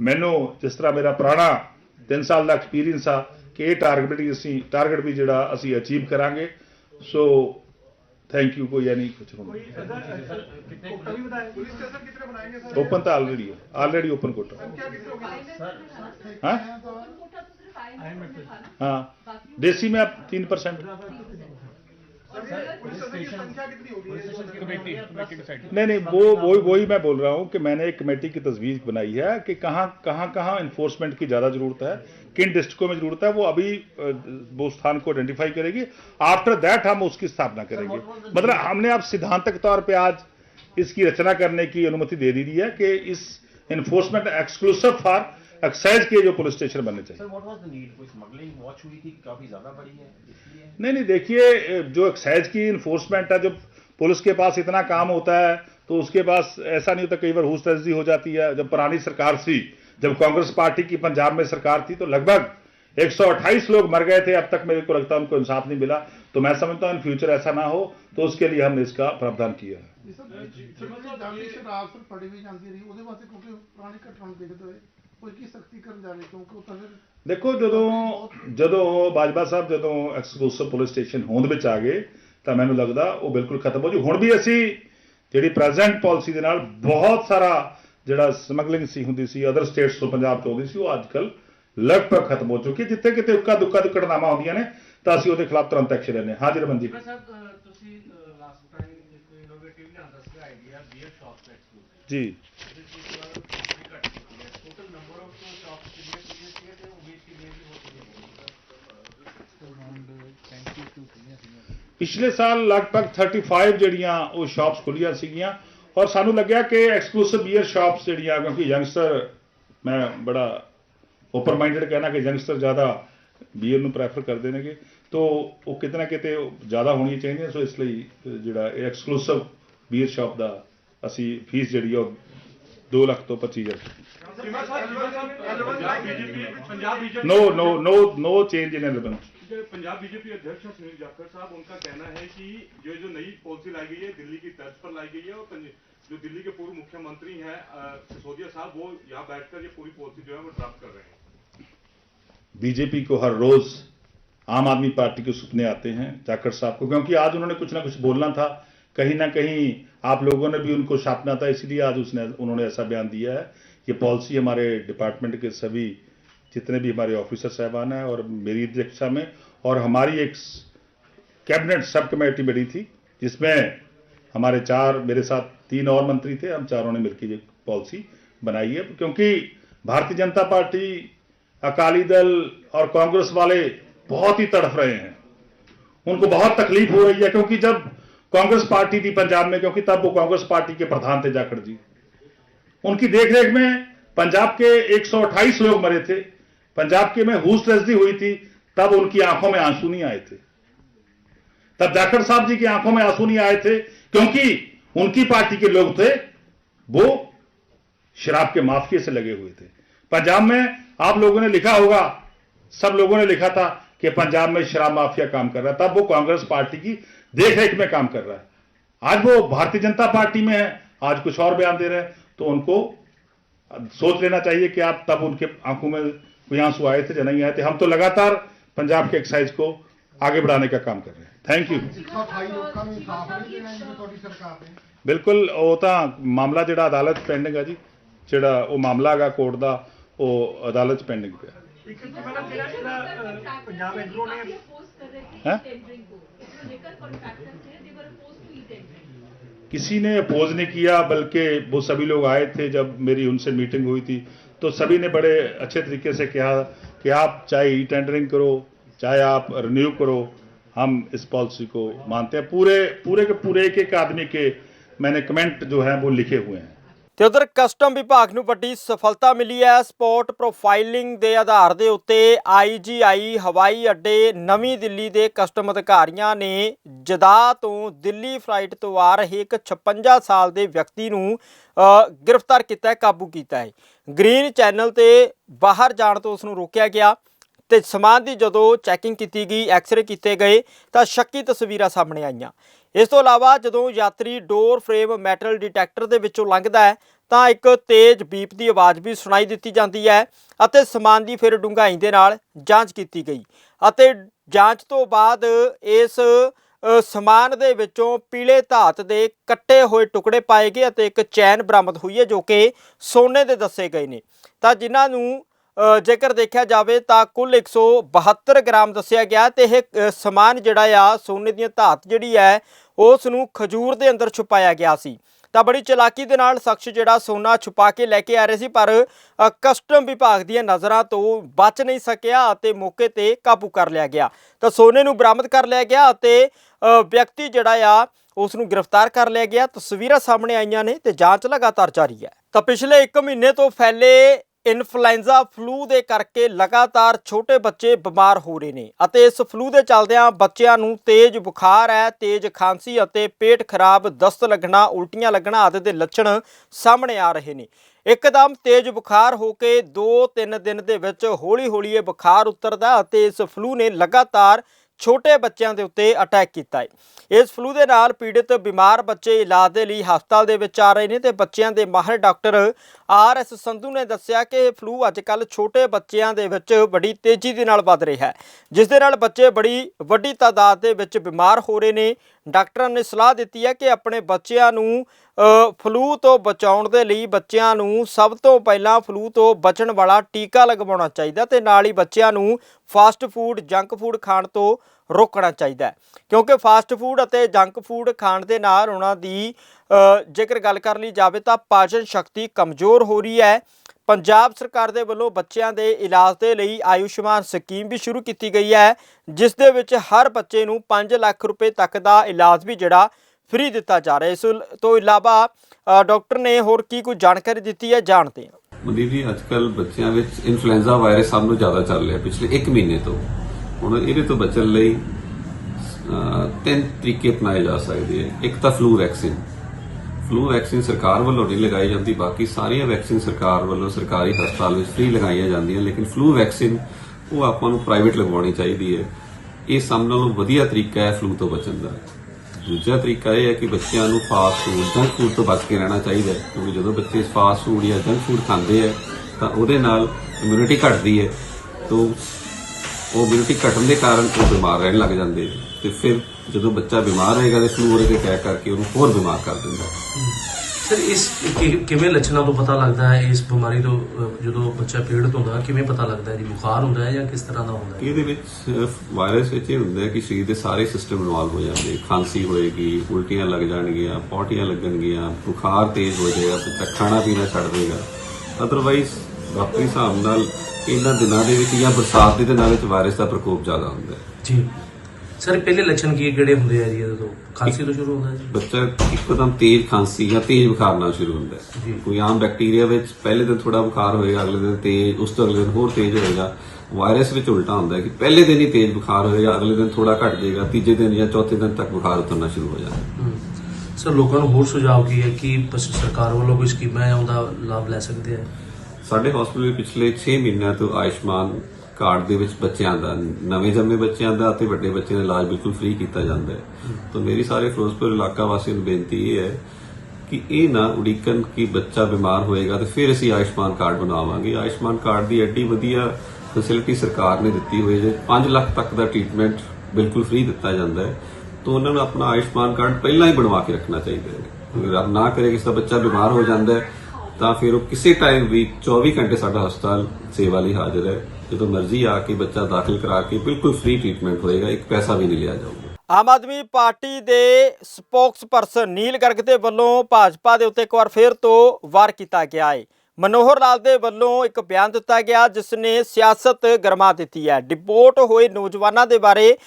ਮੈਨੂੰ ਜਿਸ ਤਰ੍ਹਾਂ ਮੇਰਾ ਪੁਰਾਣਾ 3 ਸਾਲ ਦਾ ਐਕਸਪੀਰੀਅੰਸ ਆ ਕਿ ਇਹ ਟਾਰਗੇਟ ਵੀ ਅਸੀਂ ਟਾਰਗੇਟ ਵੀ ਜਿਹੜਾ ਅਸੀਂ ਅਚੀਵ ਕਰਾਂਗੇ। ਸੋ थैंक यू को या नहीं कुछ होगा ओपन तो ऑलरेडी है ऑलरेडी ओपन कोटा हाँ देसी में आप तीन परसेंट नहीं नहीं वो वही वही मैं बोल रहा हूँ कि मैंने एक कमेटी की तजवीज बनाई है कि कहाँ कहाँ कहाँ इन्फोर्समेंट की ज़्यादा ज़रूरत है किन डिस्ट्रिक्टों में ज़रूरत है वो अभी वो स्थान को आइडेंटिफाई करेगी। आफ्टर दैट हम उसकी स्थापना करेंगे। मतलब हमने अब सिद्धांतक तौर पे आज इसकी रचना करने की अनुमति दे दी है कि इस इन्फोर्समेंट एक्सक्लूसिव फॉर एक्साइज के जो पुलिस स्टेशन बनने चाहिए sir what was the need कोई स्मगलिंग वॉच हुई थी काफ़ी ज़्यादा बड़ी है इसलिए नहीं नहीं देखिए जो एक्साइज की इन्फोर्समेंट है जब पुलिस के पास इतना काम होता है तो उसके पास ऐसा नहीं होता कई बार हुस हो जाती है जब पुरानी सरकार थी जब कांग्रेस पार्टी की पंजाब में सरकार थी तो लगभग 128 लोग मर गए थे अब तक मेरे को लगता है उनको इंसाफ नहीं मिला तो मैं समझता हूँ इन फ्यूचर ऐसा ना हो तो उसके लिए हमने इसका प्रावधान किया है ਕੋਈ ਕੀ ਸਖਤੀ ਕਰਨ ਜਾ ਰਹੇ ਕਿਉਂਕਿ ਉਹ ਤਾਂ ਫਿਰ ਦੇਖੋ ਜਦੋਂ ਜਦੋਂ ਬਾਜਵਾ ਸਾਹਿਬ ਜਦੋਂ ਐਕਸਕਲੂਸਿਵ ਪੁਲਿਸ ਸਟੇਸ਼ਨ ਹੋਂਦ ਵਿੱਚ ਆ ਗਏ ਤਾਂ ਮੈਨੂੰ ਲੱਗਦਾ ਉਹ ਬਿਲਕੁਲ ਖਤਮ ਹੋ ਜੂ। ਹੁਣ ਵੀ ਅਸੀਂ ਜਿਹੜੀ ਪ੍ਰੈਜ਼ੈਂਟ ਪਾਲਿਸੀ ਦੇ ਨਾਲ ਬਹੁਤ ਸਾਰਾ ਜਿਹੜਾ ਸਮਗਲਿੰਗ ਸੀ ਹੁੰਦੀ ਸੀ ਅਦਰ ਸਟੇਟਸ ਤੋਂ ਪੰਜਾਬ ਤੋਂ ਆਉਂਦੀ ਸੀ ਉਹ ਅੱਜ ਕੱਲ ਲਗਭਗ ਖਤਮ ਹੋ ਚੁੱਕੀ ਹੈ। ਜਿੱਥੇ ਕਿਤੇ ਉੱਕਾ ਦੁੱਕਾ ਦੀ ਘਟਨਾਵਾਂ ਆਉਂਦੀਆਂ ਨੇ ਤਾਂ ਅਸੀਂ ਉਹਦੇ ਖਿਲਾਫ ਤੁਰੰਤ ਐਕਸ਼ਨ ਲੈਂਦੇ ਹਾਂ। ਹਾਂਜੀ ਰਮਨਜੀਤ ਤੁਸੀਂ ਲਾਸਟ ਟਾਈਮ ਇੱਕ ਇਨੋਵੇਟਿਵ ਲਿਆਂਦਾ ਸੀ ਆਈਡੀਆ ਬੀਅਰ ਸ਼ਾਪਸ ਐਕਸਕਲੂਸਿਵ ਜੀ ਜਿਸ ਵਿੱਚ ਵਾਰ ਵੀ ਘੱਟ ਚੁੱਕੀ ਹੈ ਟੋਟਲ ਨੰਬਰ ਆਫ ਸ਼ਾਪਸ ਕਿੰਨੇ ਕਿੰਨੇ ਸੀ ਤੇ ਉਮੀਦ ਕਿੰਨੀ ਦੀ ਹੋ ਚੁੱਕੀ ਹੈ ਪਿਛਲੇ ਸਾਲ ਲਗਭਗ 35 ਜਿਹੜੀਆਂ ਉਹ ਸ਼ਾਪਸ ਖੁੱਲੀਆਂ ਸੀਗੀਆਂ ਔਰ ਸਾਨੂੰ ਲੱਗਿਆ ਕਿ ਐਕਸਕਲੂਸਿਵ ਬੀਅਰ ਸ਼ਾਪਸ ਜਿਹੜੀਆਂ ਕਿਉਂਕਿ ਯੰਗਸਟਰ ਮੈਂ ਬੜਾ ਓਪਨ ਮਾਈਂਡਡ ਕਹਿਣਾ ਕਿ ਯੰਗਸਟਰ ਜ਼ਿਆਦਾ ਬੀਅਰ ਨੂੰ ਪ੍ਰੈਫਰ ਕਰਦੇ ਨੇਗੇ ਤੋਂ ਉਹ ਕਿਤੇ ਨਾ ਕਿਤੇ ਜ਼ਿਆਦਾ ਹੋਣੀ ਚਾਹੀਦੀ ਸੋ ਇਸ ਲਈ ਜਿਹੜਾ ਇਹ ਐਕਸਕਲੂਸਿਵ ਬੀਅਰ ਸ਼ਾਪ ਦਾ ਅਸੀਂ ਫੀਸ ਜਿਹੜੀ ਉਹ 2 ਲੱਖ ਤੋਂ 25000 no no no no change in element Punjab BJP अध्यक्ष सुनील जाखड़ साहब, उनका कहना है कि जो जो नई पॉलिसी लाई गई है, दिल्ली की तर्ज पर लाई गई है और जो दिल्ली के पूर्व मुख्यमंत्री हैं सिसोदिया साहब, वो यहाँ बैठकर ये पूरी पॉलिसी जो है वो ड्राफ्ट कर रहे हैं। बीजेपी को हर रोज आम आदमी पार्टी के सपने आते हैं जाखड़ साहब को, क्योंकि आज उन्होंने कुछ ना कुछ बोलना था। कहीं ना कहीं आप लोगों ने भी उनको छापना था, इसलिए आज उसने, उन्होंने ऐसा बयान दिया है ये पॉलिसी हमारे डिपार्टमेंट के सभी जितने भी हमारे ऑफिसर साहबान हैं और मेरी अध्यक्षता में, और हमारी एक कैबिनेट सब कमेटी बनी थी, जिसमें हमारे चार, मेरे साथ तीन और मंत्री थे। हम चारों ने मिलकर ये पॉलिसी बनाई है, क्योंकि भारतीय जनता पार्टी, अकाली दल और कांग्रेस वाले बहुत ही तड़फ रहे हैं। उनको बहुत तकलीफ़ हो रही है, क्योंकि जब कांग्रेस पार्टी थी पंजाब में, क्योंकि तब वो कांग्रेस पार्टी के प्रधान थे जाखड़ जी। उनकी देखरेख में पंजाब के 128 लोग मरे थे पंजाब के में हुस रजदी हुई थी, तब उनकी आँखों में आँसू नहीं आए थे। तब जाखड़ साहब जी की आँखों में आँसू नहीं आए थे, क्योंकि उनकी पार्टी के लोग थे, वो शराब के माफिया से लगे हुए थे। पंजाब में आप लोगों ने लिखा होगा, सब लोगों ने लिखा था कि पंजाब में शराब माफिया काम कर रहा है। तब वो कांग्रेस पार्टी की देखरेख में काम कर रहा है। आज वो भारतीय जनता पार्टी में है, आज कुछ और बयान दे रहे हैं तो उनको सोच लेना चाहिए कि आप तब उनके आँखों में कोई आंसू आए थे या नहीं आए थे हम तो लगातार पंजाब के एक्साइज को आगे बढ़ाने का काम कर रहे हैं थैंक यू 128 ਲੋਕਾਂ ਨੂੰ ਇਨਸਾਫ ਨਹੀਂ ਦੇਣਾ ਜਿਵੇਂ ਤੁਹਾਡੀ ਸਰਕਾਰ ਨੇ ਬਿਲਕੁਲ ਉਹ ਤਾਂ ਮਾਮਲਾ ਜਿਹੜਾ ਅਦਾਲਤ ਪੈਂਡਿੰਗ ਹੈ ਜੀ ਜਿਹੜਾ ਉਹ ਮਾਮਲਾ ਹੈਗਾ ਕੋਰਟ ਦਾ ਉਹ ਅਦਾਲਤ 'ਚ ਪੈਂਡਿੰਗ ਪਿਆ ਇੱਕ ਮੈਡਮ ਜਿਹੜਾ ਜਿਹੜਾ ਪੰਜਾਬ ਐਗਰੋ ਨੇ हैं? लेकर कॉन्ट्रैक्टर थे they were oppose to e tendering किसी ने अपोज नहीं किया बल्कि वो सभी लोग आए थे जब मेरी उनसे मीटिंग हुई थी तो सभी ने बड़े अच्छे तरीके से कहा कि आप चाहे ई टेंडरिंग करो, चाहे आप रिन्यू करो, हम इस पॉलिसी को मानते हैं। पूरे पूरे के, पूरे एक एक आदमी के मैंने कमेंट जो है वो लिखे हुए हैं। ਤੇ ਉਧਰ ਕਸਟਮ ਵਿਭਾਗ ਨੂੰ ਵੱਡੀ ਸਫਲਤਾ ਮਿਲੀ ਹੈ। ਸਪੋਰਟ ਪ੍ਰੋਫਾਈਲਿੰਗ ਦੇ ਆਧਾਰ ਦੇ ਉੱਤੇ ਆਈਜੀਆਈ ਹਵਾਈ ਅੱਡੇ ਨਵੀਂ ਦਿੱਲੀ ਦੇ ਕਸਟਮ ਅਧਿਕਾਰੀਆਂ ਨੇ ਜਦਾ ਤੋਂ ਦਿੱਲੀ ਫਲਾਈਟ ਤੋਂ ਆ ਰਹੇ ਇੱਕ 56 ਸਾਲ ਦੇ ਵਿਅਕਤੀ ਨੂੰ ਗ੍ਰਿਫਤਾਰ ਕੀਤਾ ਹੈ, ਕਾਬੂ ਕੀਤਾ ਹੈ। ਗ੍ਰੀਨ ਚੈਨਲ ਤੇ ਬਾਹਰ ਜਾਣ ਤੋਂ ਉਸ ਨੂੰ ਰੋਕਿਆ ਗਿਆ ਤੇ ਸਮਾਨ ਦੀ ਜਦੋਂ ਚੈਕਿੰਗ ਕੀਤੀ ਗਈ, ਐਕਸ-ਰੇ ਕੀਤੇ ਗਏ ਤਾਂ ਸ਼ੱਕੀ ਤਸਵੀਰਾਂ ਸਾਹਮਣੇ ਆਈਆਂ। ਇਸ ਤੋਂ ਇਲਾਵਾ ਜਦੋਂ ਯਾਤਰੀ ਡੋਰ ਫਰੇਮ ਮੈਟਲ ਡਿਟੈਕਟਰ ਦੇ ਵਿੱਚੋਂ ਲੰਘਦਾ ਹੈ, ਤਾਂ ਇੱਕ ਤੇਜ਼ ਬੀਪ ਦੀ ਆਵਾਜ਼ ਵੀ ਸੁਣਾਈ ਦਿੱਤੀ ਜਾਂਦੀ ਹੈ ਅਤੇ ਸਮਾਨ ਦੀ ਫਿਰ ਡੂੰਘਾਈ ਦੇ ਨਾਲ ਜਾਂਚ ਕੀਤੀ ਗਈ ਅਤੇ ਜਾਂਚ ਤੋਂ ਬਾਅਦ ਇਸ ਸਮਾਨ ਦੇ ਵਿੱਚੋਂ ਪੀਲੇ ਧਾਤ ਦੇ ਕੱਟੇ ਹੋਏ ਟੁਕੜੇ ਪਾਏ ਗਏ ਅਤੇ ਇੱਕ ਚੈਨ ਬਰਾਮਦ ਹੋਈ ਹੈ ਜੋ ਕਿ ਸੋਨੇ ਦੇ ਦੱਸੇ ਗਏ ਨੇ। ਤਾਂ ਜਿਨ੍ਹਾਂ ਨੂੰ ਜੇਕਰ ਦੇਖਿਆ ਜਾਵੇ ਤਾਂ ਕੁੱਲ 172 ਗ੍ਰਾਮ ਦੱਸਿਆ ਗਿਆ ਤੇ ਇਹ ਸਮਾਨ ਜਿਹੜਾ ਆ, ਸੋਨੇ ਦੀਆਂ ਧਾਤ ਜਿਹੜੀ ਹੈ ਉਸ ਨੂੰ ਖਜੂਰ ਦੇ ਅੰਦਰ ਛੁਪਾਇਆ ਗਿਆ ਸੀ। ਤਾਂ ਬੜੀ ਚਲਾਕੀ ਦੇ ਨਾਲ ਸ਼ਖਸ ਜਿਹੜਾ ਸੋਨਾ ਛੁਪਾ ਕੇ ਲੈ ਕੇ ਆ ਰਹੇ ਸੀ, ਪਰ ਕਸਟਮ ਵਿਭਾਗ ਦੀਆਂ ਨਜ਼ਰਾਂ ਤੋਂ ਬਚ ਨਹੀਂ ਸਕਿਆ ਅਤੇ ਮੌਕੇ ਤੇ ਕਾਬੂ ਕਰ ਲਿਆ ਗਿਆ। ਤਾਂ ਸੋਨੇ ਨੂੰ ਬਰਾਮਦ ਕਰ ਲਿਆ ਗਿਆ ਅਤੇ ਵਿਅਕਤੀ ਜਿਹੜਾ ਆ, ਉਸ ਨੂੰ ਗ੍ਰਿਫਤਾਰ ਕਰ ਲਿਆ ਗਿਆ। ਤਸਵੀਰਾਂ ਸਾਹਮਣੇ ਆਈਆਂ ਨੇ ਤੇ ਜਾਂਚ ਲਗਾਤਾਰ ਜਾਰੀ ਹੈ। ਤਾਂ ਪਿਛਲੇ 1 ਮਹੀਨੇ ਤੋਂ ਫੈਲੇ ਇਨਫਲੂਐਂਜ਼ਾ ਫਲੂ ਦੇ ਕਰਕੇ ਲਗਾਤਾਰ ਛੋਟੇ ਬੱਚੇ ਬਿਮਾਰ ਹੋ ਰਹੇ ਨੇ ਅਤੇ ਇਸ ਫਲੂ ਦੇ ਚੱਲਦਿਆਂ ਬੱਚਿਆਂ ਨੂੰ ਤੇਜ਼ ਬੁਖਾਰ ਹੈ, ਤੇਜ਼ ਖਾਂਸੀ ਅਤੇ ਪੇਟ ਖਰਾਬ, ਦਸਤ ਲੱਗਣਾ, ਉਲਟੀਆਂ ਲੱਗਣਾ ਆਦਿ ਦੇ ਲੱਛਣ ਸਾਹਮਣੇ ਆ ਰਹੇ ਨੇ। ਇੱਕਦਮ ਤੇਜ਼ ਬੁਖਾਰ ਹੋ ਕੇ 2-3 ਦਿਨ ਦੇ ਵਿੱਚ ਹੌਲੀ-ਹੌਲੀ ਇਹ ਬੁਖਾਰ ਉਤਰਦਾ ਅਤੇ ਇਸ ਫਲੂ ਨੇ ਲਗਾਤਾਰ ਛੋਟੇ ਬੱਚਿਆਂ ਦੇ ਉੱਤੇ ਅਟੈਕ ਕੀਤਾ ਹੈ। ਇਸ ਫਲੂ ਦੇ ਨਾਲ ਪੀੜਿਤ ਬਿਮਾਰ ਬੱਚੇ ਇਲਾਜ ਦੇ ਲਈ ਹਸਪਤਾਲ ਦੇ ਵਿੱਚ ਆ ਰਹੇ ਨੇ ਤੇ ਬੱਚਿਆਂ ਦੇ ਮਾਹਿਰ ਡਾਕਟਰ ਆਰ ਐਸ ਸੰਧੂ ਨੇ ਦੱਸਿਆ ਕਿ ਇਹ ਫਲੂ ਅੱਜ ਕੱਲ ਛੋਟੇ ਬੱਚਿਆਂ ਦੇ ਵਿੱਚ ਬੜੀ ਤੇਜ਼ੀ ਦੇ ਨਾਲ ਵੱਧ ਰਿਹਾ ਹੈ। ਜਿਸ ਦੇ ਨਾਲ ਬੱਚੇ ਬੜੀ ਵੱਡੀ ਤਾਦਾਦ ਦੇ ਵਿੱਚ ਬਿਮਾਰ ਹੋ ਰਹੇ ਨੇ। ਡਾਕਟਰਾਂ ਨੇ ਸਲਾਹ ਦਿੱਤੀ ਹੈ ਕਿ ਆਪਣੇ ਬੱਚਿਆਂ ਨੂੰ ਫਲੂ ਤੋਂ ਬਚਾਉਣ ਦੇ ਲਈ ਬੱਚਿਆਂ ਨੂੰ ਸਭ ਤੋਂ ਪਹਿਲਾਂ ਫਲੂ ਤੋਂ ਬਚਣ ਵਾਲਾ ਟੀਕਾ ਲਗਵਾਉਣਾ ਚਾਹੀਦਾ ਤੇ ਨਾਲ ਹੀ ਬੱਚਿਆਂ ਨੂੰ ਫਾਸਟ ਫੂਡ ਜੰਕ ਫੂਡ ਖਾਣ ਤੋਂ ਰੋਕਣਾ ਚਾਹੀਦਾ ਹੈ। ਕਿਉਂਕਿ ਫਾਸਟ ਫੂਡ ਅਤੇ ਜੰਕ ਫੂਡ ਖਾਣ ਦੇ ਨਾਲ ਉਹਨਾਂ ਦੀ ਜੇਕਰ ਗੱਲ ਕਰ ਲਈ ਜਾਵੇ ਤਾਂ ਪਾਚਨ ਸ਼ਕਤੀ ਕਮਜ਼ੋਰ ਹੋ ਰਹੀ ਹੈ। ਪੰਜਾਬ ਸਰਕਾਰ ਦੇ ਵੱਲੋਂ ਬੱਚਿਆਂ ਦੇ ਇਲਾਜ ਦੇ ਲਈ ਆਯੁਸ਼ਮਾਨ ਸਕੀਮ ਵੀ ਸ਼ੁਰੂ ਕੀਤੀ ਗਈ ਹੈ, ਜਿਸ ਦੇ ਵਿੱਚ ਹਰ ਬੱਚੇ ਨੂੰ 5 ਲੱਖ ਰੁਪਏ ਤੱਕ ਦਾ ਇਲਾਜ ਵੀ ਜਿਹੜਾ ਫ੍ਰੀ ਦਿੱਤਾ ਜਾ ਰਿਹਾ ਇਸ ਤੋਂ ਇਲਾਵਾ ਡਾਕਟਰ ਨੇ ਹੋਰ ਕੀ ਕੋਈ ਜਾਣਕਾਰੀ ਦਿੱਤੀ ਹੈ ਜਾਣਦੇ ਹਾਂ ਮਨਦੀਪ ਜੀ ਅੱਜ ਕੱਲ ਬੱਚਿਆਂ ਵਿੱਚ ਇਨਫਲੂਐਂਜ਼ਾ ਵਾਇਰਸ ਸਭ ਨੂੰ ਜ਼ਿਆਦਾ ਚੱਲ ਰਿਹਾ ਪਿਛਲੇ 1 ਮਹੀਨੇ ਤੋਂ। ਹੁਣ ਇਹਦੇ ਤੋਂ ਬਚਣ ਲਈ ਤਿੰਨ ਤਰੀਕੇ ਅਪਣਾਏ ਜਾ ਸਕਦੇ ਹੈ। ਇੱਕ ਤਾਂ ਫਲੂ ਵੈਕਸੀਨ। ਫਲੂ ਵੈਕਸੀਨ ਸਰਕਾਰ ਵੱਲੋਂ ਨਹੀਂ ਲਗਾਈ ਜਾਂਦੀ, ਬਾਕੀ ਸਾਰੀਆਂ ਵੈਕਸੀਨ ਸਰਕਾਰ ਵੱਲੋਂ ਸਰਕਾਰੀ ਹਸਪਤਾਲ ਵਿੱਚ ਫ੍ਰੀ ਲਗਾਈਆਂ ਜਾਂਦੀਆਂ, ਲੇਕਿਨ ਫਲੂ ਵੈਕਸੀਨ ਉਹ ਆਪਾਂ ਨੂੰ ਪ੍ਰਾਈਵੇਟ ਲਗਵਾਉਣੀ ਚਾਹੀਦੀ ਹੈ। ਇਹ ਸਭ ਨਾਲੋਂ ਵਧੀਆ ਤਰੀਕਾ ਹੈ ਫਲੂ ਤੋਂ ਬਚਣ ਦਾ। ਦੂਜਾ ਤਰੀਕਾ ਇਹ ਹੈ ਕਿ ਬੱਚਿਆਂ ਨੂੰ ਫਾਸਟ ਫੂਡ ਜੰਕ ਫੂਡ ਤੋਂ ਬਚ ਕੇ ਰਹਿਣਾ ਚਾਹੀਦਾ ਕਿਉਂਕਿ ਜਦੋਂ ਬੱਚੇ ਫਾਸਟ ਫੂਡ ਜਾਂ ਜੰਕ ਫੂਡ ਖਾਂਦੇ ਹੈ, ਤਾਂ ਉਹਦੇ ਨਾਲ ਇਮਿਊਨਿਟੀ ਘਟਦੀ ਹੈ, ਤੋਂ ਉਹ ਇਮਿਊਨਿਟੀ ਘਟਣ ਦੇ ਕਾਰਨ ਉਹ ਬਿਮਾਰ ਰਹਿਣ ਲੱਗ ਜਾਂਦੇ ਨੇ ਤੇ ਫਿਰ ਜਦੋਂ ਬੱਚਾ ਬਿਮਾਰ ਰਹੇਗਾ ਤੇ ਫਲੂ ਉਹਦੇ ਤੇ ਅਟੈਕ ਕਰਕੇ ਉਹਨੂੰ ਹੋਰ ਬਿਮਾਰ ਕਰ ਦਿੰਦਾ ਸਰ ਇਸ ਕਿਵੇਂ ਲੱਛਣਾਂ ਤੋਂ ਪਤਾ ਲੱਗਦਾ ਹੈ? ਇਸ ਬਿਮਾਰੀ ਤੋਂ ਜਦੋਂ ਬੱਚਾ ਪੀੜਤ ਹੁੰਦਾ ਕਿਵੇਂ ਪਤਾ ਲੱਗਦਾ ਹੈ ਜੀ? ਬੁਖਾਰ ਹੁੰਦਾ ਹੈ ਜਾਂ ਕਿਸ ਤਰ੍ਹਾਂ ਦਾ ਹੁੰਦਾ ਹੈ? ਇਹਦੇ ਵਿੱਚ ਵਾਇਰਸ ਵਿੱਚ ਇਹ ਹੁੰਦਾ ਹੈ ਕਿ ਸਰੀਰ ਦੇ ਸਾਰੇ ਸਿਸਟਮ ਇਨਵੋਲਵ ਹੋ ਜਾਂਦੇ ਖਾਂਸੀ ਹੋਏਗੀ ਉਲਟੀਆਂ ਲੱਗ ਜਾਣਗੀਆਂ ਪੌਟੀਆਂ ਲੱਗਣਗੀਆਂ ਬੁਖਾਰ ਤੇਜ਼ ਹੋ ਜਾਏਗਾ ਬੱਚਾ ਖਾਣਾ ਪੀਣਾ ਛੱਡ ਦੇਗਾ। ਅਦਰਵਾਈਜ਼ ਡਾਕਟਰੀ ਹਿਸਾਬ ਨਾਲ ਇਹਨਾਂ ਦਿਨਾਂ ਦੇ ਵਿੱਚ ਜਾਂ ਬਰਸਾਤ ਦੇ ਦਿਨਾਂ ਵਿੱਚ ਵਾਇਰਸ ਦਾ ਪ੍ਰਕੋਪ ਜ਼ਿਆਦਾ ਹੁੰਦਾ ਹੈ। ਜੀ। ਸਰ ਪਹਿਲੇ ਲੱਛਣ ਕੀ ਕਿਹੜੇ ਹੁੰਦੇ ਆ ਜੀ ਇਹਦੇ ਤੋਂ? ਖਾਂਸੀ ਤੋਂ ਸ਼ੁਰੂ ਹੁੰਦਾ ਜੀ? ਬੱਚਾ ਇੱਕਦਮ ਤੇਜ਼ ਖਾਂਸੀ ਜਾਂ ਤੇਜ਼ ਬੁਖਾਰ ਨਾਲ ਸ਼ੁਰੂ ਹੁੰਦਾ। ਹੈ। ਕੋਈ ਆਮ ਬੈਕਟੀਰੀਆ ਵਿੱਚ ਪਹਿਲੇ ਦਿਨ ਥੋੜਾ ਬੁਖਾਰ ਹੋਏਗਾ ਅਗਲੇ ਦਿਨ ਤੇਜ਼ ਉਸ ਤੋਂ ਅਗਲੇ ਦਿਨ ਹੋਰ ਤੇਜ਼ ਹੋਏਗਾ। ਵਾਇਰਸ ਵਿੱਚ ਉਲਟਾ ਹੁੰਦਾ ਹੈ ਕਿ ਪਹਿਲੇ ਦਿਨ ਹੀ ਤੇਜ਼ ਬੁਖਾਰ ਹੋਏਗਾ ਅਗਲੇ ਦਿਨ ਥੋੜਾ ਘਟ ਜਾਏਗਾ ਤੀਜੇ ਦਿਨ ਜਾਂ ਚੌਥੇ ਦਿਨ ਤੱਕ ਬੁਖਾਰ ਉਤਰਨਾ ਸ਼ੁਰੂ ਹੋ ਜਾਂਦਾ। ਸਰ ਲੋਕਾਂ ਨੂੰ ਹੋਰ ਸੁਝਾਅ ਕੀ ਹੈ ਕਿ ਸਰਕਾਰ ਵੱਲੋਂ ਕੋਈ ਸਕੀਮਾਂ ਹੈ ਉਹਦਾ ਲਾਭ ਲੈ ਸਕਦੇ ਆ? ਸਾਡੇ ਹਸਪੀਟਲ ਵਿੱਚ ਪਿਛਲੇ 6 ਮਹੀਨਿਆਂ ਤੋਂ ਆਯੁਸ਼ਮਾਨ ਕਾਰਡ ਦੇ ਵਿੱਚ ਬੱਚਿਆਂ ਦਾ, ਨਵੇਂ ਜੰਮੇ ਬੱਚਿਆਂ ਦਾ ਅਤੇ ਵੱਡੇ ਬੱਚਿਆਂ ਦਾ ਇਲਾਜ ਬਿਲਕੁਲ ਫ੍ਰੀ ਕੀਤਾ ਜਾਂਦਾ ਹੈ। ਤਾਂ ਮੇਰੀ ਸਾਰੇ ਫਿਰੋਜ਼ਪੁਰ ਇਲਾਕਾ ਵਾਸੀਆਂ ਨੂੰ ਬੇਨਤੀ ਇਹ ਹੈ ਕਿ ਇਹ ਨਾ ਉਡੀਕਣ ਕਿ ਬੱਚਾ ਬਿਮਾਰ ਹੋਏਗਾ ਤੇ ਫਿਰ ਅਸੀਂ ਆਯੁਸ਼ਮਾਨ ਕਾਰਡ ਬਣਾਵਾਂਗੇ। ਆਯੁਸ਼ਮਾਨ ਕਾਰਡ ਦੀ ਐਡੀ ਵਧੀਆ ਫੈਸਿਲਿਟੀ ਸਰਕਾਰ ਨੇ ਦਿੱਤੀ ਹੋਈ ਹੈ 5 ਲੱਖ ਤੱਕ ਦਾ ਟ੍ਰੀਟਮੈਂਟ ਬਿਲਕੁਲ ਫ੍ਰੀ ਦਿੱਤਾ ਜਾਂਦਾ ਹੈ, ਤਾਂ ਉਹਨਾਂ ਨੂੰ ਆਪਣਾ ਆਯੁਸ਼ਮਾਨ ਕਾਰਡ ਪਹਿਲਾਂ ਹੀ ਬਣਵਾ ਕੇ ਰੱਖਣਾ ਚਾਹੀਦਾ ਹੈ। ਅਗਰ ਨਾ ਕਰੇ, ਕਿਸੇ ਦਾ ਬੱਚਾ ਬਿਮਾਰ ਹੋ ਜਾਂਦਾ ਹੈ, ਤਾਂ ਫਿਰ ਉਹ ਕਿਸੇ ਟਾਈਮ ਵੀ 24 ਘੰਟੇ ਸਾਡਾ ਹਸਪਤਾਲ ਸੇਵਾ ਲਈ ਹਾਜ਼ਰ ਹੈ। ਜਦੋਂ ਮਰਜ਼ੀ ਆ ਕੇ ਬੱਚਾ ਦਾਖਲ ਕਰਾ ਕੇ ਬਿਲਕੁਲ ਫ੍ਰੀ ਟ੍ਰੀਟਮੈਂਟ ਹੋਏਗਾ, ਇੱਕ ਪੈਸਾ ਵੀ ਨਹੀਂ ਲਿਆ ਜਾਊਗਾ। ਆਮ ਆਦਮੀ ਪਾਰਟੀ ਦੇ ਸਪੋਕਸਪਰਸਨ ਨੀਲ ਗਰਗ ਦੇ ਵੱਲੋਂ ਭਾਜਪਾ ਦੇ ਉੱਤੇ ਇੱਕ ਵਾਰ ਫੇਰ ਤੋਂ ਵਾਰ ਕੀਤਾ ਗਿਆ ਹੈ ਮਨੋਹਰ ਲਾਲ ਦੇ ਵੱਲੋਂ ਇੱਕ ਬਿਆਨ ਦਿੱਤਾ ਗਿਆ, ਜਿਸ ਨੇ ਸਿਆਸਤ ਗਰਮਾ ਦਿੱਤੀ ਹੈ। ਡਿਪੋਰਟ ਹੋਏ ਨੌਜਵਾਨਾਂ ਦੇ ਬਾਰੇ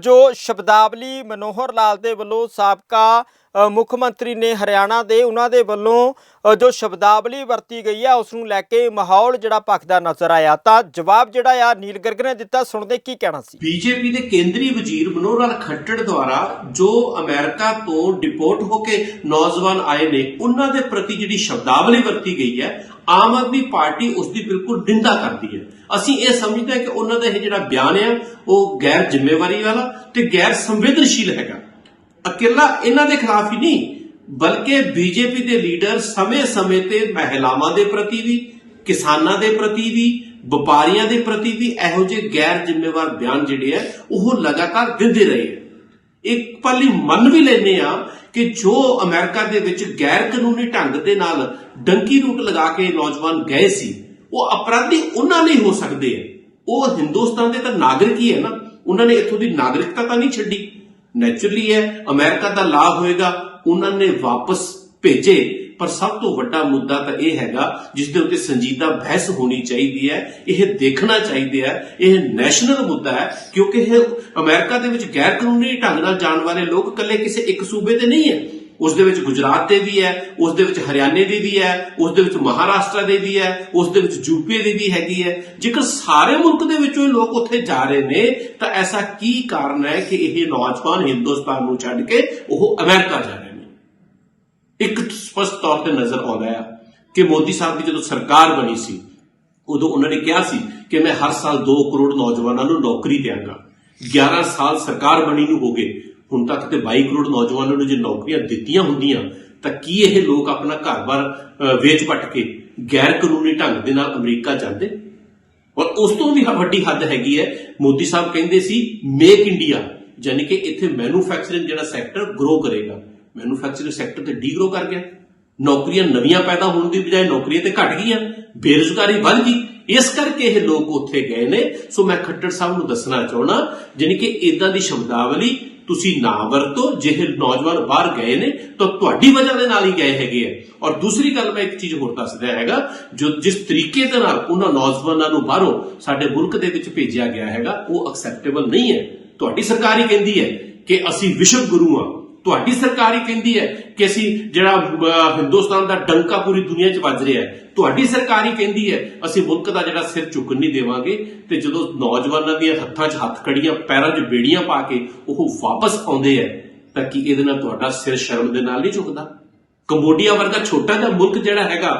ਜੋ ਸ਼ਬਦਾਵਲੀ ਮਨੋਹਰ ਲਾਲ ਦੇ ਵੱਲੋਂ ਸਾਬਕਾ ਮੁੱਖ ਮੰਤਰੀ ਨੇ ਹਰਿਆਣਾ ਦੇ ਉਹਨਾਂ ਦੇ ਵੱਲੋਂ ਜੋ ਸ਼ਬਦਾਵਲੀ ਵਰਤੀ ਗਈ ਆ ਉਸ ਨੂੰ ਲੈ ਕੇ ਮਾਹੌਲ ਜਿਹੜਾ ਭਖਦਾ ਨਜ਼ਰ ਆਇਆ। ਤਾਂ ਜਵਾਬ ਜਿਹੜਾ ਆ, ਨੀਲ ਗਰਗ ਨੇ ਦਿੱਤਾ, ਸੁਣਦੇ ਕੀ ਕਹਿਣਾ ਸੀ? ਬੀਜੇਪੀ ਦੇ ਕੇਂਦਰੀ ਵਜ਼ੀਰ ਮਨੋਹਰ ਲਾਲ ਖੱਟੜ ਦੁਆਰਾ ਜੋ ਅਮਰੀਕਾ ਤੋਂ ਡਿਪੋਰਟ ਹੋ ਕੇ ਨੌਜਵਾਨ ਆਏ ਨੇ, ਉਹਨਾਂ ਦੇ ਪ੍ਰਤੀ ਜਿਹੜੀ ਸ਼ਬਦਾਵਲੀ ਵਰਤੀ ਗਈ ਹੈ, ਆਮ ਆਦਮੀ ਪਾਰਟੀ ਉਸ ਦੀ ਬਿਲਕੁਲ ਨਿੰਦਾ ਕਰਦੀ ਹੈ। ਅਸੀਂ ਇਹ ਸਮਝਦੇ ਹਾਂ ਕਿ ਉਹਨਾਂ ਦਾ ਇਹ ਜਿਹੜਾ ਬਿਆਨ ਹੈ ਉਹ ਗੈਰ ਜ਼ਿੰਮੇਵਾਰੀ ਵਾਲਾ ਤੇ ਗੈਰ ਸੰਵੇਦਨਸ਼ੀਲ ਹੈਗਾ। ਇਕੱਲਾ ਇਹਨਾਂ ਦੇ ਖਿਲਾਫ ਹੀ ਨਹੀਂ, ਬਲਕਿ ਬੀਜੇਪੀ ਦੇ ਲੀਡਰ ਸਮੇਂ-ਸਮੇਂ ਤੇ ਮਹਿਲਾਵਾਂ ਦੇ ਪ੍ਰਤੀ ਵੀ, ਕਿਸਾਨਾਂ ਦੇ ਪ੍ਰਤੀ ਵੀ, ਵਪਾਰੀਆਂ ਦੇ ਪ੍ਰਤੀ ਵੀ ਇਹੋ ਜਿਹੇ ਗੈਰ ਜ਼ਿੰਮੇਵਾਰ ਬਿਆਨ ਜਿਹੜੇ ਆ, ਉਹ ਲਗਾਤਾਰ ਦਿੰਦੇ ਰਹੇ ਆ। ਇੱਕ ਪਲ ਮੰਨ ਵੀ ਲੈਨੇ ਆ ਕਿ ਜੋ ਅਮਰੀਕਾ ਦੇ ਵਿੱਚ ਗੈਰ ਕਾਨੂੰਨੀ ਢੰਗ ਦੇ ਨਾਲ ਡੰਕੀ ਰੂਟ ਲਗਾ ਕੇ ਨੌਜਵਾਨ ਗਏ ਸੀ, ਉਹ ਅਪਰਾਧੀ ਉਹਨਾਂ ਲਈ ਹੋ ਸਕਦੇ ਆ। ਉਹ ਹਿੰਦੁਸਤਾਨ ਦੇ ਤਾਂ ਨਾਗਰਿਕ ਹੀ ਹੈ ਨਾ, ਉਹਨਾਂ ਨੇ ਇੱਥੋਂ ਦੀ ਨਾਗਰਿਕਤਾ ਤਾਂ ਨਹੀਂ ਛੱਡੀ। ਨੈਚੁਰਲੀ ਹੈ ਅਮਰੀਕਾ ਦਾ ਲਾਭ ਹੋਏਗਾ, ਉਹਨਾਂ ਨੇ ਵਾਪਸ ਭੇਜੇ, ਪਰ ਸਭ ਤੋਂ ਵੱਡਾ ਮੁੱਦਾ ਤਾਂ ਇਹ ਹੈਗਾ ਜਿਸ ਦੇ ਉੱਤੇ ਸੰਜੀਦਾ ਬਹਿਸ ਹੋਣੀ ਚਾਹੀਦੀ ਹੈ, ਇਹ ਦੇਖਣਾ ਚਾਹੀਦਾ ਹੈ, ਇਹ ਨੈਸ਼ਨਲ ਮੁੱਦਾ ਹੈ, ਕਿਉਂਕਿ ਇਹ ਅਮਰੀਕਾ ਦੇ ਵਿੱਚ ਗੈਰ ਕਾਨੂੰਨੀ ਢੰਗ ਨਾਲ ਜਾਣ ਵਾਲੇ ਲੋਕ ਇਕੱਲੇ ਕਿਸੇ ਇੱਕ ਸੂਬੇ ਦੇ ਨਹੀਂ ਹੈ। ਉਸ ਦੇ ਵਿੱਚ ਗੁਜਰਾਤ ਦੇ ਵੀ ਹੈ, ਉਸ ਦੇ ਵਿੱਚ ਹਰਿਆਣੇ ਦੇ ਵੀ ਹੈ, ਉਸ ਦੇ ਵਿੱਚ ਮਹਾਰਾਸ਼ਟਰ ਦੇ ਵੀ ਹੈ, ਉਸ ਦੇ ਵਿੱਚ ਯੂਪੀ ਦੀ ਵੀ ਹੈਗੀ ਹੈ। ਜੇਕਰ ਸਾਰੇ ਮੁਲਕ ਦੇ ਵਿੱਚੋਂ ਲੋਕ ਉੱਥੇ ਜਾ ਰਹੇ ਨੇ, ਤਾਂ ਐਸਾ ਕੀ ਕਾਰਨ ਹੈ ਕਿ ਇਹ ਨੌਜਵਾਨ ਹਿੰਦੁਸਤਾਨ ਨੂੰ ਛੱਡ ਕੇ ਉਹ ਅਮਰੀਕਾ ਜਾ ਰਹੇ ਨੇ? ਇੱਕ ਸਪਸ਼ਟ ਤੌਰ ਤੇ ਨਜ਼ਰ ਆਉਂਦਾ ਹੈ ਕਿ ਮੋਦੀ ਸਾਹਿਬ ਦੀ ਜਦੋਂ ਸਰਕਾਰ ਬਣੀ ਸੀ, ਉਦੋਂ ਉਹਨਾਂ ਨੇ ਕਿਹਾ ਸੀ ਕਿ ਮੈਂ ਹਰ ਸਾਲ 2 ਕਰੋੜ ਨੌਜਵਾਨਾਂ ਨੂੰ ਨੌਕਰੀ ਦਿਆਂਗਾ। 11 ਸਾਲ ਸਰਕਾਰ ਬਣੀ ਨੂੰ ਹੋ ਗਏ ਹੁਣ ਤੱਕ ਤੇ 22 ਕਰੋੜ ਨੌਜਵਾਨਾਂ ਨੂੰ ਜੇ ਨੌਕਰੀਆਂ ਦਿੱਤੀਆਂ ਹੁੰਦੀਆਂ, ਤਾਂ ਕੀ ਇਹ ਲੋਕ ਆਪਣਾ ਘਰ-ਬਾਰ ਵੇਚ ਪੱਟ ਕੇ ਗੈਰ ਕਾਨੂੰਨੀ ਢੰਗ ਦੇ ਨਾਲ ਅਮਰੀਕਾ ਜਾਂਦੇ? ਔਰ ਉਸ ਤੋਂ ਵੀ ਵੱਡੀ ਹੱਦ ਹੈਗੀ ਹੈ, ਮੋਦੀ ਸਾਹਿਬ ਕਹਿੰਦੇ ਸੀ ਮੇਕ ਇੰਡੀਆ ਯਾਨੀ ਕਿ ਇੱਥੇ ਮੈਨੂਫੈਕਚਰਿੰਗ ਜਿਹੜਾ ਸੈਕਟਰ ਗਰੋ ਕਰੇਗਾ। ਮੈਨੂਫੈਕਚਰਿੰਗ ਸੈਕਟਰ ਤੇ ਡੀਗਰੋ ਕਰ ਗਿਆ। ਨੌਕਰੀਆਂ ਨਵੀਆਂ ਪੈਦਾ ਹੋਣ ਦੀ ਬਜਾਏ ਨੌਕਰੀਆਂ ਤੇ ਘਟ ਗਈਆਂ, ਬੇਰੁਜ਼ਗਾਰੀ ਵੱਧ ਗਈ। ਇਸ ਕਰਕੇ ਇਹ ਲੋਕ ਉੱਥੇ ਗਏ ਨੇ। ਸੋ ਮੈਂ ਖੱਟੜ ਸਾਹਿਬ ਨੂੰ ਦੱਸਣਾ ਚਾਹਣਾ ਯਾਨੀ ਕਿ ਇਦਾਂ ਦੀ ਸ਼ਬਦਾਵਲੀ ਤੁਸੀਂ ਨਾ ਵਰਤੋ, ਜੇ ਨੌਜਵਾਨ ਬਾਹਰ ਗਏ ਨੇ, ਤਾਂ ਤੁਹਾਡੀ ਵਜ੍ਹਾ ਦੇ ਨਾਲ ਹੀ ਗਏ ਹੈਗੇ ਆ। ਔਰ ਦੂਸਰੀ ਗੱਲ ਮੈਂ ਇੱਕ ਚੀਜ਼ ਹੋਰ ਦੱਸਦਾ ਹੈਗਾ, ਜੋ ਜਿਸ ਤਰੀਕੇ ਦੇ ਨਾਲ ਉਹਨਾਂ ਨੌਜਵਾਨਾਂ ਨੂੰ ਬਾਹਰੋਂ ਸਾਡੇ ਮੁਲਕ ਦੇ ਵਿੱਚ ਭੇਜਿਆ ਗਿਆ ਹੈਗਾ, ਉਹ ਐਕਸੈਪਟੇਬਲ ਨਹੀਂ ਹੈ। ਤੁਹਾਡੀ ਸਰਕਾਰ ਹੀ ਕਹਿੰਦੀ ਹੈ ਕਿ ਅਸੀਂ ਵਿਸ਼ਵ ਗੁਰੂ ਹਾਂ। ਤੁਹਾਡੀ ਸਰਕਾਰ ਹੀ ਕਹਿੰਦੀ ਹੈ ਕਿ ਅਸੀਂ ਜਿਹੜਾ ਹਿੰਦੁਸਤਾਨ ਦਾ ਡੰਕਾ ਪੂਰੀ ਦੁਨੀਆ 'ਚ ਵੱਜ ਰਿਹਾ ਹੈ। ਤੁਹਾਡੀ ਸਰਕਾਰ ਹੀ ਕਹਿੰਦੀ ਹੈ, ਅਸੀਂ ਮੁਲਕ ਦਾ ਜਿਹੜਾ ਸਿਰ ਝੁਕਣ ਨਹੀਂ ਦੇਵਾਂਗੇ ਤੇ ਜਦੋਂ ਨੌਜਵਾਨਾਂ ਦੀਆਂ ਹੱਥਾਂ 'ਚ ਹੱਥ ਕੜੀਆਂ, ਪੈਰਾਂ 'ਚ ਬੇੜੀਆਂ ਪਾ ਕੇ ਉਹ ਵਾਪਸ ਆਉਂਦੇ ਆ ਤਾਂ ਕੀ ਇਹਦੇ ਨਾਲ ਤੁਹਾਡਾ ਸਿਰ ਸ਼ਰਮ ਦੇ ਨਾਲ ਨਹੀਂ ਝੁਕਦਾ? ਕੰਬੋਡੀਆ ਵਰਗਾ ਛੋਟਾ ਜਿਹਾ ਮੁਲਕ ਜਿਹੜਾ ਹੈਗਾ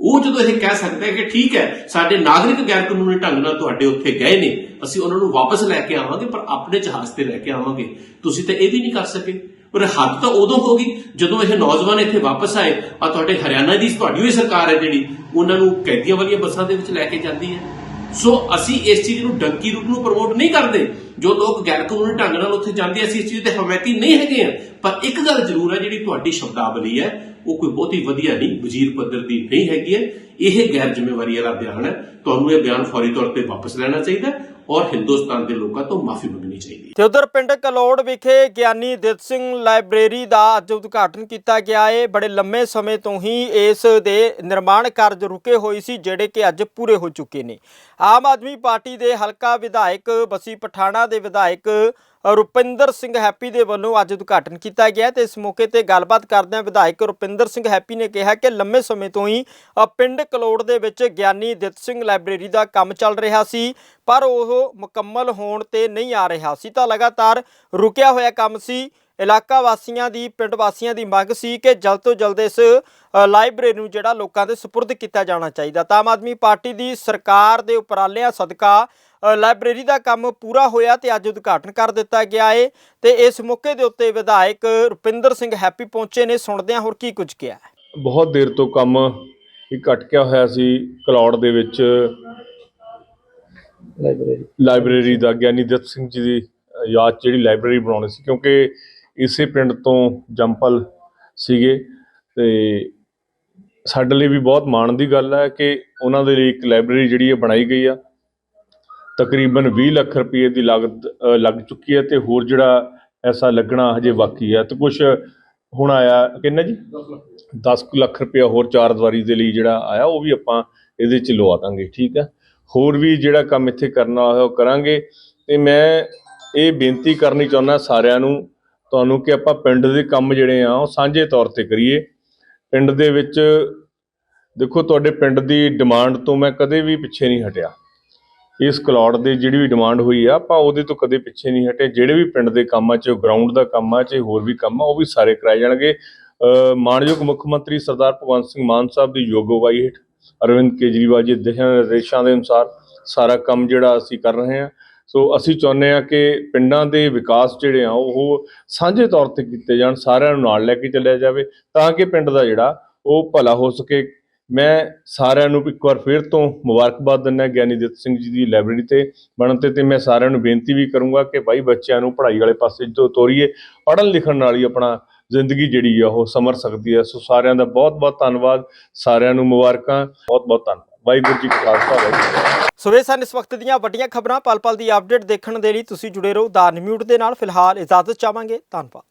ਉਹ ਜਦੋਂ ਇਹ ਕਹਿ ਸਕਦਾ ਹੈ ਕਿ ਠੀਕ ਹੈ, ਸਾਡੇ ਨਾਗਰਿਕ ਗੈਰ ਕਾਨੂੰਨੀ ਢੰਗ ਨਾਲ ਤੁਹਾਡੇ ਉੱਥੇ ਗਏ ਨੇ, ਅਸੀਂ ਉਹਨਾਂ ਨੂੰ ਵਾਪਸ ਲੈ ਕੇ ਆਵਾਂਗੇ, ਪਰ ਆਪਣੇ ਜਹਾਜ਼ ਤੇ ਲੈ ਕੇ ਆਵਾਂਗੇ। ਤੁਸੀਂ ਤਾਂ ਇਹ ਵੀ ਨਹੀਂ ਕਰ ਸਕੇ। ਪਰ ਹੱਦ ਤਾਂ ਉਦੋਂ ਹੋ ਗਈ ਜਦੋਂ ਇਹ ਨੌਜਵਾਨ ਇੱਥੇ ਵਾਪਸ ਆਏ, ਆ ਤੁਹਾਡੇ ਹਰਿਆਣਾ ਦੀ ਤੁਹਾਡੀ ਹੋਈ ਸਰਕਾਰ ਹੈ ਜਿਹੜੀ, ਉਹਨਾਂ ਨੂੰ ਕੈਦੀਆਂ ਵਾਲੀਆਂ ਬੱਸਾਂ ਦੇ ਵਿੱਚ ਲੈ ਕੇ ਜਾਂਦੀ ਹੈ। ਸੋ ਅਸੀਂ ਇਸ ਚੀਜ਼ ਨੂੰ ਡੰਕੀ ਰੂਪ ਨੂੰ ਪ੍ਰਮੋਟ ਨਹੀਂ ਕਰਦੇ। ਜੋ ਲੋਕ ਗੈਰ ਕਾਨੂੰਨੀ ਢੰਗ ਨਾਲ ਉੱਥੇ ਜਾਂਦੇ ਅਸੀਂ ਇਸ ਚੀਜ਼ ਤੇ ਹਮਾਇਤੀ ਨਹੀਂ ਹੈਗੇ ਆ। ਪਰ ਇੱਕ ਗੱਲ ਜ਼ਰੂਰ ਹੈ ਜਿਹੜੀ ਤੁਹਾਡੀ ਸ਼ਬਦਾਵਲੀ ਹੈ, ਉਹ ਕੋਈ ਬਹੁਤੀ ਵਧੀਆ ਨਹੀਂ, ਵਜ਼ੀਰ ਪੱਧਰ ਦੀ ਨਹੀਂ ਹੈਗੀ ਹੈ। ਇਹ ਗੈਰ ਜ਼ਿੰਮੇਵਾਰੀ ਵਾਲਾ ਬਿਆਨ ਹੈ। ਤੁਹਾਨੂੰ ਇਹ ਬਿਆਨ ਫੌਰੀ ਤੌਰ ਤੇ ਵਾਪਸ ਲੈਣਾ ਚਾਹੀਦਾ ਔਰ ਹਿੰਦੁਸਤਾਨ ਦੇ ਲੋਕਾਂ ਤੋਂ ਮਾਫੀ ਮੰਗਣੀ ਚਾਹੀਦੀ ਹੈ। ਤੇ ਉਧਰ ਪਿੰਡ ਕਲੋੜ ਵਿਖੇ ਗਿਆਨੀ ਦਿੱਤ ਸਿੰਘ ਲਾਇਬ੍ਰੇਰੀ ਦਾ ਅੱਜ ਉਦਘਾਟਨ ਕੀਤਾ ਗਿਆ ਏ। ਬੜੇ ਲੰਮੇ ਸਮੇਂ ਤੋਂ ਹੀ ਇਸ ਦੇ ਨਿਰਮਾਣ ਕਾਰਜ ਰੁਕੇ ਹੋਏ ਸੀ, ਜਿਹੜੇ ਕਿ ਅੱਜ ਪੂਰੇ ਹੋ ਚੁੱਕੇ ਨੇ। ਆਮ ਆਦਮੀ ਪਾਰਟੀ ਦੇ ਹਲਕਾ ਵਿਧਾਇਕ ਬਸੀ ਪਠਾਣਾ ਦੇ ਵਿਧਾਇਕ ਰੁਪਿੰਦਰ ਸਿੰਘ ਹੈਪੀ ਦੇ ਵੱਲੋਂ ਅੱਜ ਉਦਘਾਟਨ ਕੀਤਾ ਗਿਆ ਤੇ ਇਸ ਮੌਕੇ ਤੇ ਗੱਲਬਾਤ ਕਰਦਿਆਂ ਵਿਧਾਇਕ ਰੁਪਿੰਦਰ ਸਿੰਘ ਹੈਪੀ ਨੇ ਕਿਹਾ ਕਿ ਲੰਮੇ ਸਮੇਂ ਤੋਂ ਹੀ ਪਿੰਡ ਕਲੋੜ ਦੇ ਵਿੱਚ ਗਿਆਨੀ ਦਿੱਤ ਸਿੰਘ ਲਾਇਬ੍ਰੇਰੀ ਦਾ ਕੰਮ ਚੱਲ ਰਿਹਾ ਸੀ, ਪਰ ਉਹ ਮੁਕੰਮਲ ਹੋਣ ਤੇ ਨਹੀਂ ਆ ਰਿਹਾ ਸੀ ਤਾਂ ਲਗਾਤਾਰ ਰੁਕਿਆ ਹੋਇਆ ਕੰਮ ਸੀ। ਇਲਾਕਾ ਵਾਸੀਆਂ ਦੀ ਪਿੰਡ ਵਾਸੀਆਂ ਦੀ ਮੰਗ ਸੀ ਕਿ ਜਲਦ ਤੋਂ ਜਲਦ ਇਸ ਲਾਇਬ੍ਰੇਰੀ ਨੂੰ ਜਿਹੜਾ ਲੋਕਾਂ ਦੇ ਸਪੁਰਦ ਕੀਤਾ ਜਾਣਾ ਚਾਹੀਦਾ। ਤਾਂ ਆਮ ਆਦਮੀ ਪਾਰਟੀ ਦੀ ਸਰਕਾਰ ਦੇ ਉਪਰਾਲਿਆਂ ਸਦਕਾ ਲਾਇਬ੍ਰੇਰੀ ਦਾ ਕੰਮ ਪੂਰਾ ਹੋਇਆ ਤੇ ਅੱਜ ਉਦਘਾਟਨ ਕਰ ਦਿੱਤਾ ਗਿਆ ਏ ਤੇ ਇਸ ਮੌਕੇ ਦੇ ਉੱਤੇ ਵਿਧਾਇਕ ਰੁਪਿੰਦਰ ਸਿੰਘ ਹੈਪੀ ਪਹੁੰਚੇ ਨੇ ਸੁਣਦੇ ਹਾਂ ਹੋਰ ਕੀ ਕੁਝ ਕਿਹਾ। ਬਹੁਤ ਦੇਰ ਤੋਂ ਕੰਮ ਇੱਕ ਅਟਕਿਆ ਹੋਇਆ ਸੀ ਕਲੌੜ ਦੇ ਵਿੱਚ। ਲਾਇਬ੍ਰੇਰੀ। ਲਾਇਬ੍ਰੇਰੀ ਦਾ ਗਿਆਨੀ ਦਿੱਤ ਸਿੰਘ ਜੀ ਦੀ ਯਾਦ 'ਚ ਜਿਹੜੀ ਲਾਇਬ੍ਰੇਰੀ ਬਣਾਉਣੀ ਸੀ ਕਿਉਂਕਿ ਇਸੇ ਪਿੰਡ ਤੋਂ ਜੰਪਲ ਸੀਗੇ ਤੇ ਸਾਡੇ ਲਈ ਵੀ ਬਹੁਤ ਮਾਣ ਦੀ ਗੱਲ ਹੈ ਕਿ ਉਹਨਾਂ ਦੇ ਲਈ ਇੱਕ ਲਾਇਬ੍ਰੇਰੀ ਜਿਹੜੀ ਹੈ ਬਣਾਈ ਗਈ ਆ। ਤਕਰੀਬਨ 20 ਲੱਖ ਰੁਪਏ ਦੀ ਲਾਗਤ ਲੱਗ ਚੁੱਕੀ ਹੈ ਤੇ ਹੋਰ ਜਿਹੜਾ ਐਸਾ ਲੱਗਣਾ ਹਜੇ ਬਾਕੀ ਹੈ। ਤੇ ਕੁਝ ਹੁਣ ਆਇਆ ਕਿੰਨਾ ਜੀ? 10 ਕੁ ਲੱਖ ਰੁਪਇਆ ਹੋਰ ਚਾਰ ਦੀਵਾਰੀ ਦੇ ਲਈ ਜਿਹੜਾ ਆਇਆ ਉਹ ਵੀ ਆਪਾਂ ਇਹਦੇ ਚ ਲਵਾ ਦਾਂਗੇ ਠੀਕ ਹੈ? ਹੋਰ ਵੀ ਜਿਹੜਾ ਕੰਮ ਇੱਥੇ ਕਰਨ ਵਾਲਾ ਹੈ ਉਹ ਕਰਾਂਗੇ। ਤੇ ਮੈਂ ਇਹ ਬੇਨਤੀ ਕਰਨੀ ਚਾਹੁੰਦਾ ਸਾਰਿਆਂ ਨੂੰ ਤੁਹਾਨੂੰ ਕਿ ਆਪਾਂ ਪਿੰਡ ਦੇ ਕੰਮ ਜਿਹੜੇ ਆ ਉਹ ਸਾਂਝੇ ਤੌਰ ਤੇ ਕਰੀਏ। ਪਿੰਡ ਦੇ ਵਿੱਚ ਦੇਖੋ ਤੁਹਾਡੇ ਪਿੰਡ ਦੀ ਡਿਮਾਂਡ ਤੋਂ ਮੈਂ ਕਦੇ ਵੀ ਪਿੱਛੇ ਨਹੀਂ ਹਟਿਆ। ਇਸ ਕਲੌੜ ਦੀ ਜਿਹੜੀ ਵੀ ਡਿਮਾਂਡ ਹੋਈ ਆ ਆਪਾਂ ਉਹਦੇ ਤੋਂ ਕਦੇ ਪਿੱਛੇ ਨਹੀਂ ਹਟੇ। ਜਿਹੜੇ ਵੀ ਪਿੰਡ ਦੇ ਕੰਮਾਂ 'ਚ ਗਰਾਊਂਡ ਦਾ ਕੰਮ ਆ ਚਾਹੇ ਹੋਰ ਵੀ ਕੰਮ ਆ ਉਹ ਵੀ ਸਾਰੇ ਕਰਾਏ ਜਾਣਗੇ। ਅ, ਮਾਣਯੋਗ ਮੁੱਖ ਮੰਤਰੀ ਸਰਦਾਰ ਭਗਵੰਤ ਸਿੰਘ ਮਾਨ ਸਾਹਿਬ ਦੀ ਯੋਗਵਾਈ ਹੇਠ ਅਰਵਿੰਦ ਕੇਜਰੀਵਾਲ ਜੀ ਦੇ ਦਿਸ਼ਾ ਨਿਰਦੇਸ਼ਾਂ ਦੇ ਅਨੁਸਾਰ ਸਾਰਾ ਕੰਮ ਜਿਹੜਾ ਅਸੀਂ ਕਰ ਰਹੇ ਹਾਂ। ਸੋ ਅਸੀਂ ਚਾਹੁੰਦੇ ਹਾਂ ਕਿ ਪਿੰਡਾਂ ਦੇ ਵਿਕਾਸ ਜਿਹੜੇ ਆ, ਉਹ ਸਾਂਝੇ ਤੌਰ ਤੇ ਕੀਤੇ ਜਾਣ, ਸਾਰਿਆਂ ਨੂੰ ਨਾਲ ਲੈ ਕੇ ਚੱਲਿਆ ਜਾਵੇ, ਤਾਂ ਕਿ ਪਿੰਡ ਦਾ ਜਿਹੜਾ, ਉਹ ਭਲਾ ਹੋ ਸਕੇ। ਮੈਂ ਸਾਰਿਆਂ ਨੂੰ ਇੱਕ ਵਾਰ ਫਿਰ ਤੋਂ ਮੁਬਾਰਕਬਾਦ ਦਿੰਦਾ ਗਿਆਨੀ ਦਿੱਤ ਸਿੰਘ ਜੀ ਦੀ ਲਾਇਬ੍ਰੇਰੀ ਤੇ ਬਣਨ ਤੇ ਤੇ ਮੈਂ ਸਾਰਿਆਂ ਨੂੰ ਬੇਨਤੀ ਵੀ ਕਰੂੰਗਾ ਕਿ ਭਾਈ ਬੱਚਿਆਂ ਨੂੰ ਪੜ੍ਹਾਈ ਵਾਲੇ ਪਾਸੇ ਤੋਂ ਤੋਰੀਏ, ਪੜ੍ਹਨ ਲਿਖਣ ਨਾਲ ਹੀ ਆਪਣਾ ਜ਼ਿੰਦਗੀ ਜਿਹੜੀ ਆ, ਉਹ ਸਮਰ ਸਕਦੀ ਹੈ ਸੋ ਸਾਰਿਆਂ ਦਾ ਬਹੁਤ ਬਹੁਤ ਧੰਨਵਾਦ, ਸਾਰਿਆਂ ਨੂੰ ਮੁਬਾਰਕਾਂ ਬਹੁਤ ਬਹੁਤ ਧੰਨਵਾਦ। ਵਾਹਿਗੁਰੂ ਜੀ ਕਾ ਖਾਲਸਾ, ਵਾਹਿਗੁਰੂ ਸੋ ਇਹ ਸਨ ਇਸ ਵਕਤ ਦੀਆਂ ਵੱਡੀਆਂ ਖਬਰਾਂ, ਪਲ ਪਲ ਦੀ ਅਪਡੇਟ ਦੇਖਣ ਦੇ ਲਈ ਤੁਸੀਂ ਜੁੜੇ ਰਹੋ ਦਾ ਨਿਊਟ ਦੇ ਨਾਲ। ਫਿਲਹਾਲ ਇਜਾਜ਼ਤ ਚਾਹਾਂਗੇ, ਧੰਨਵਾਦ।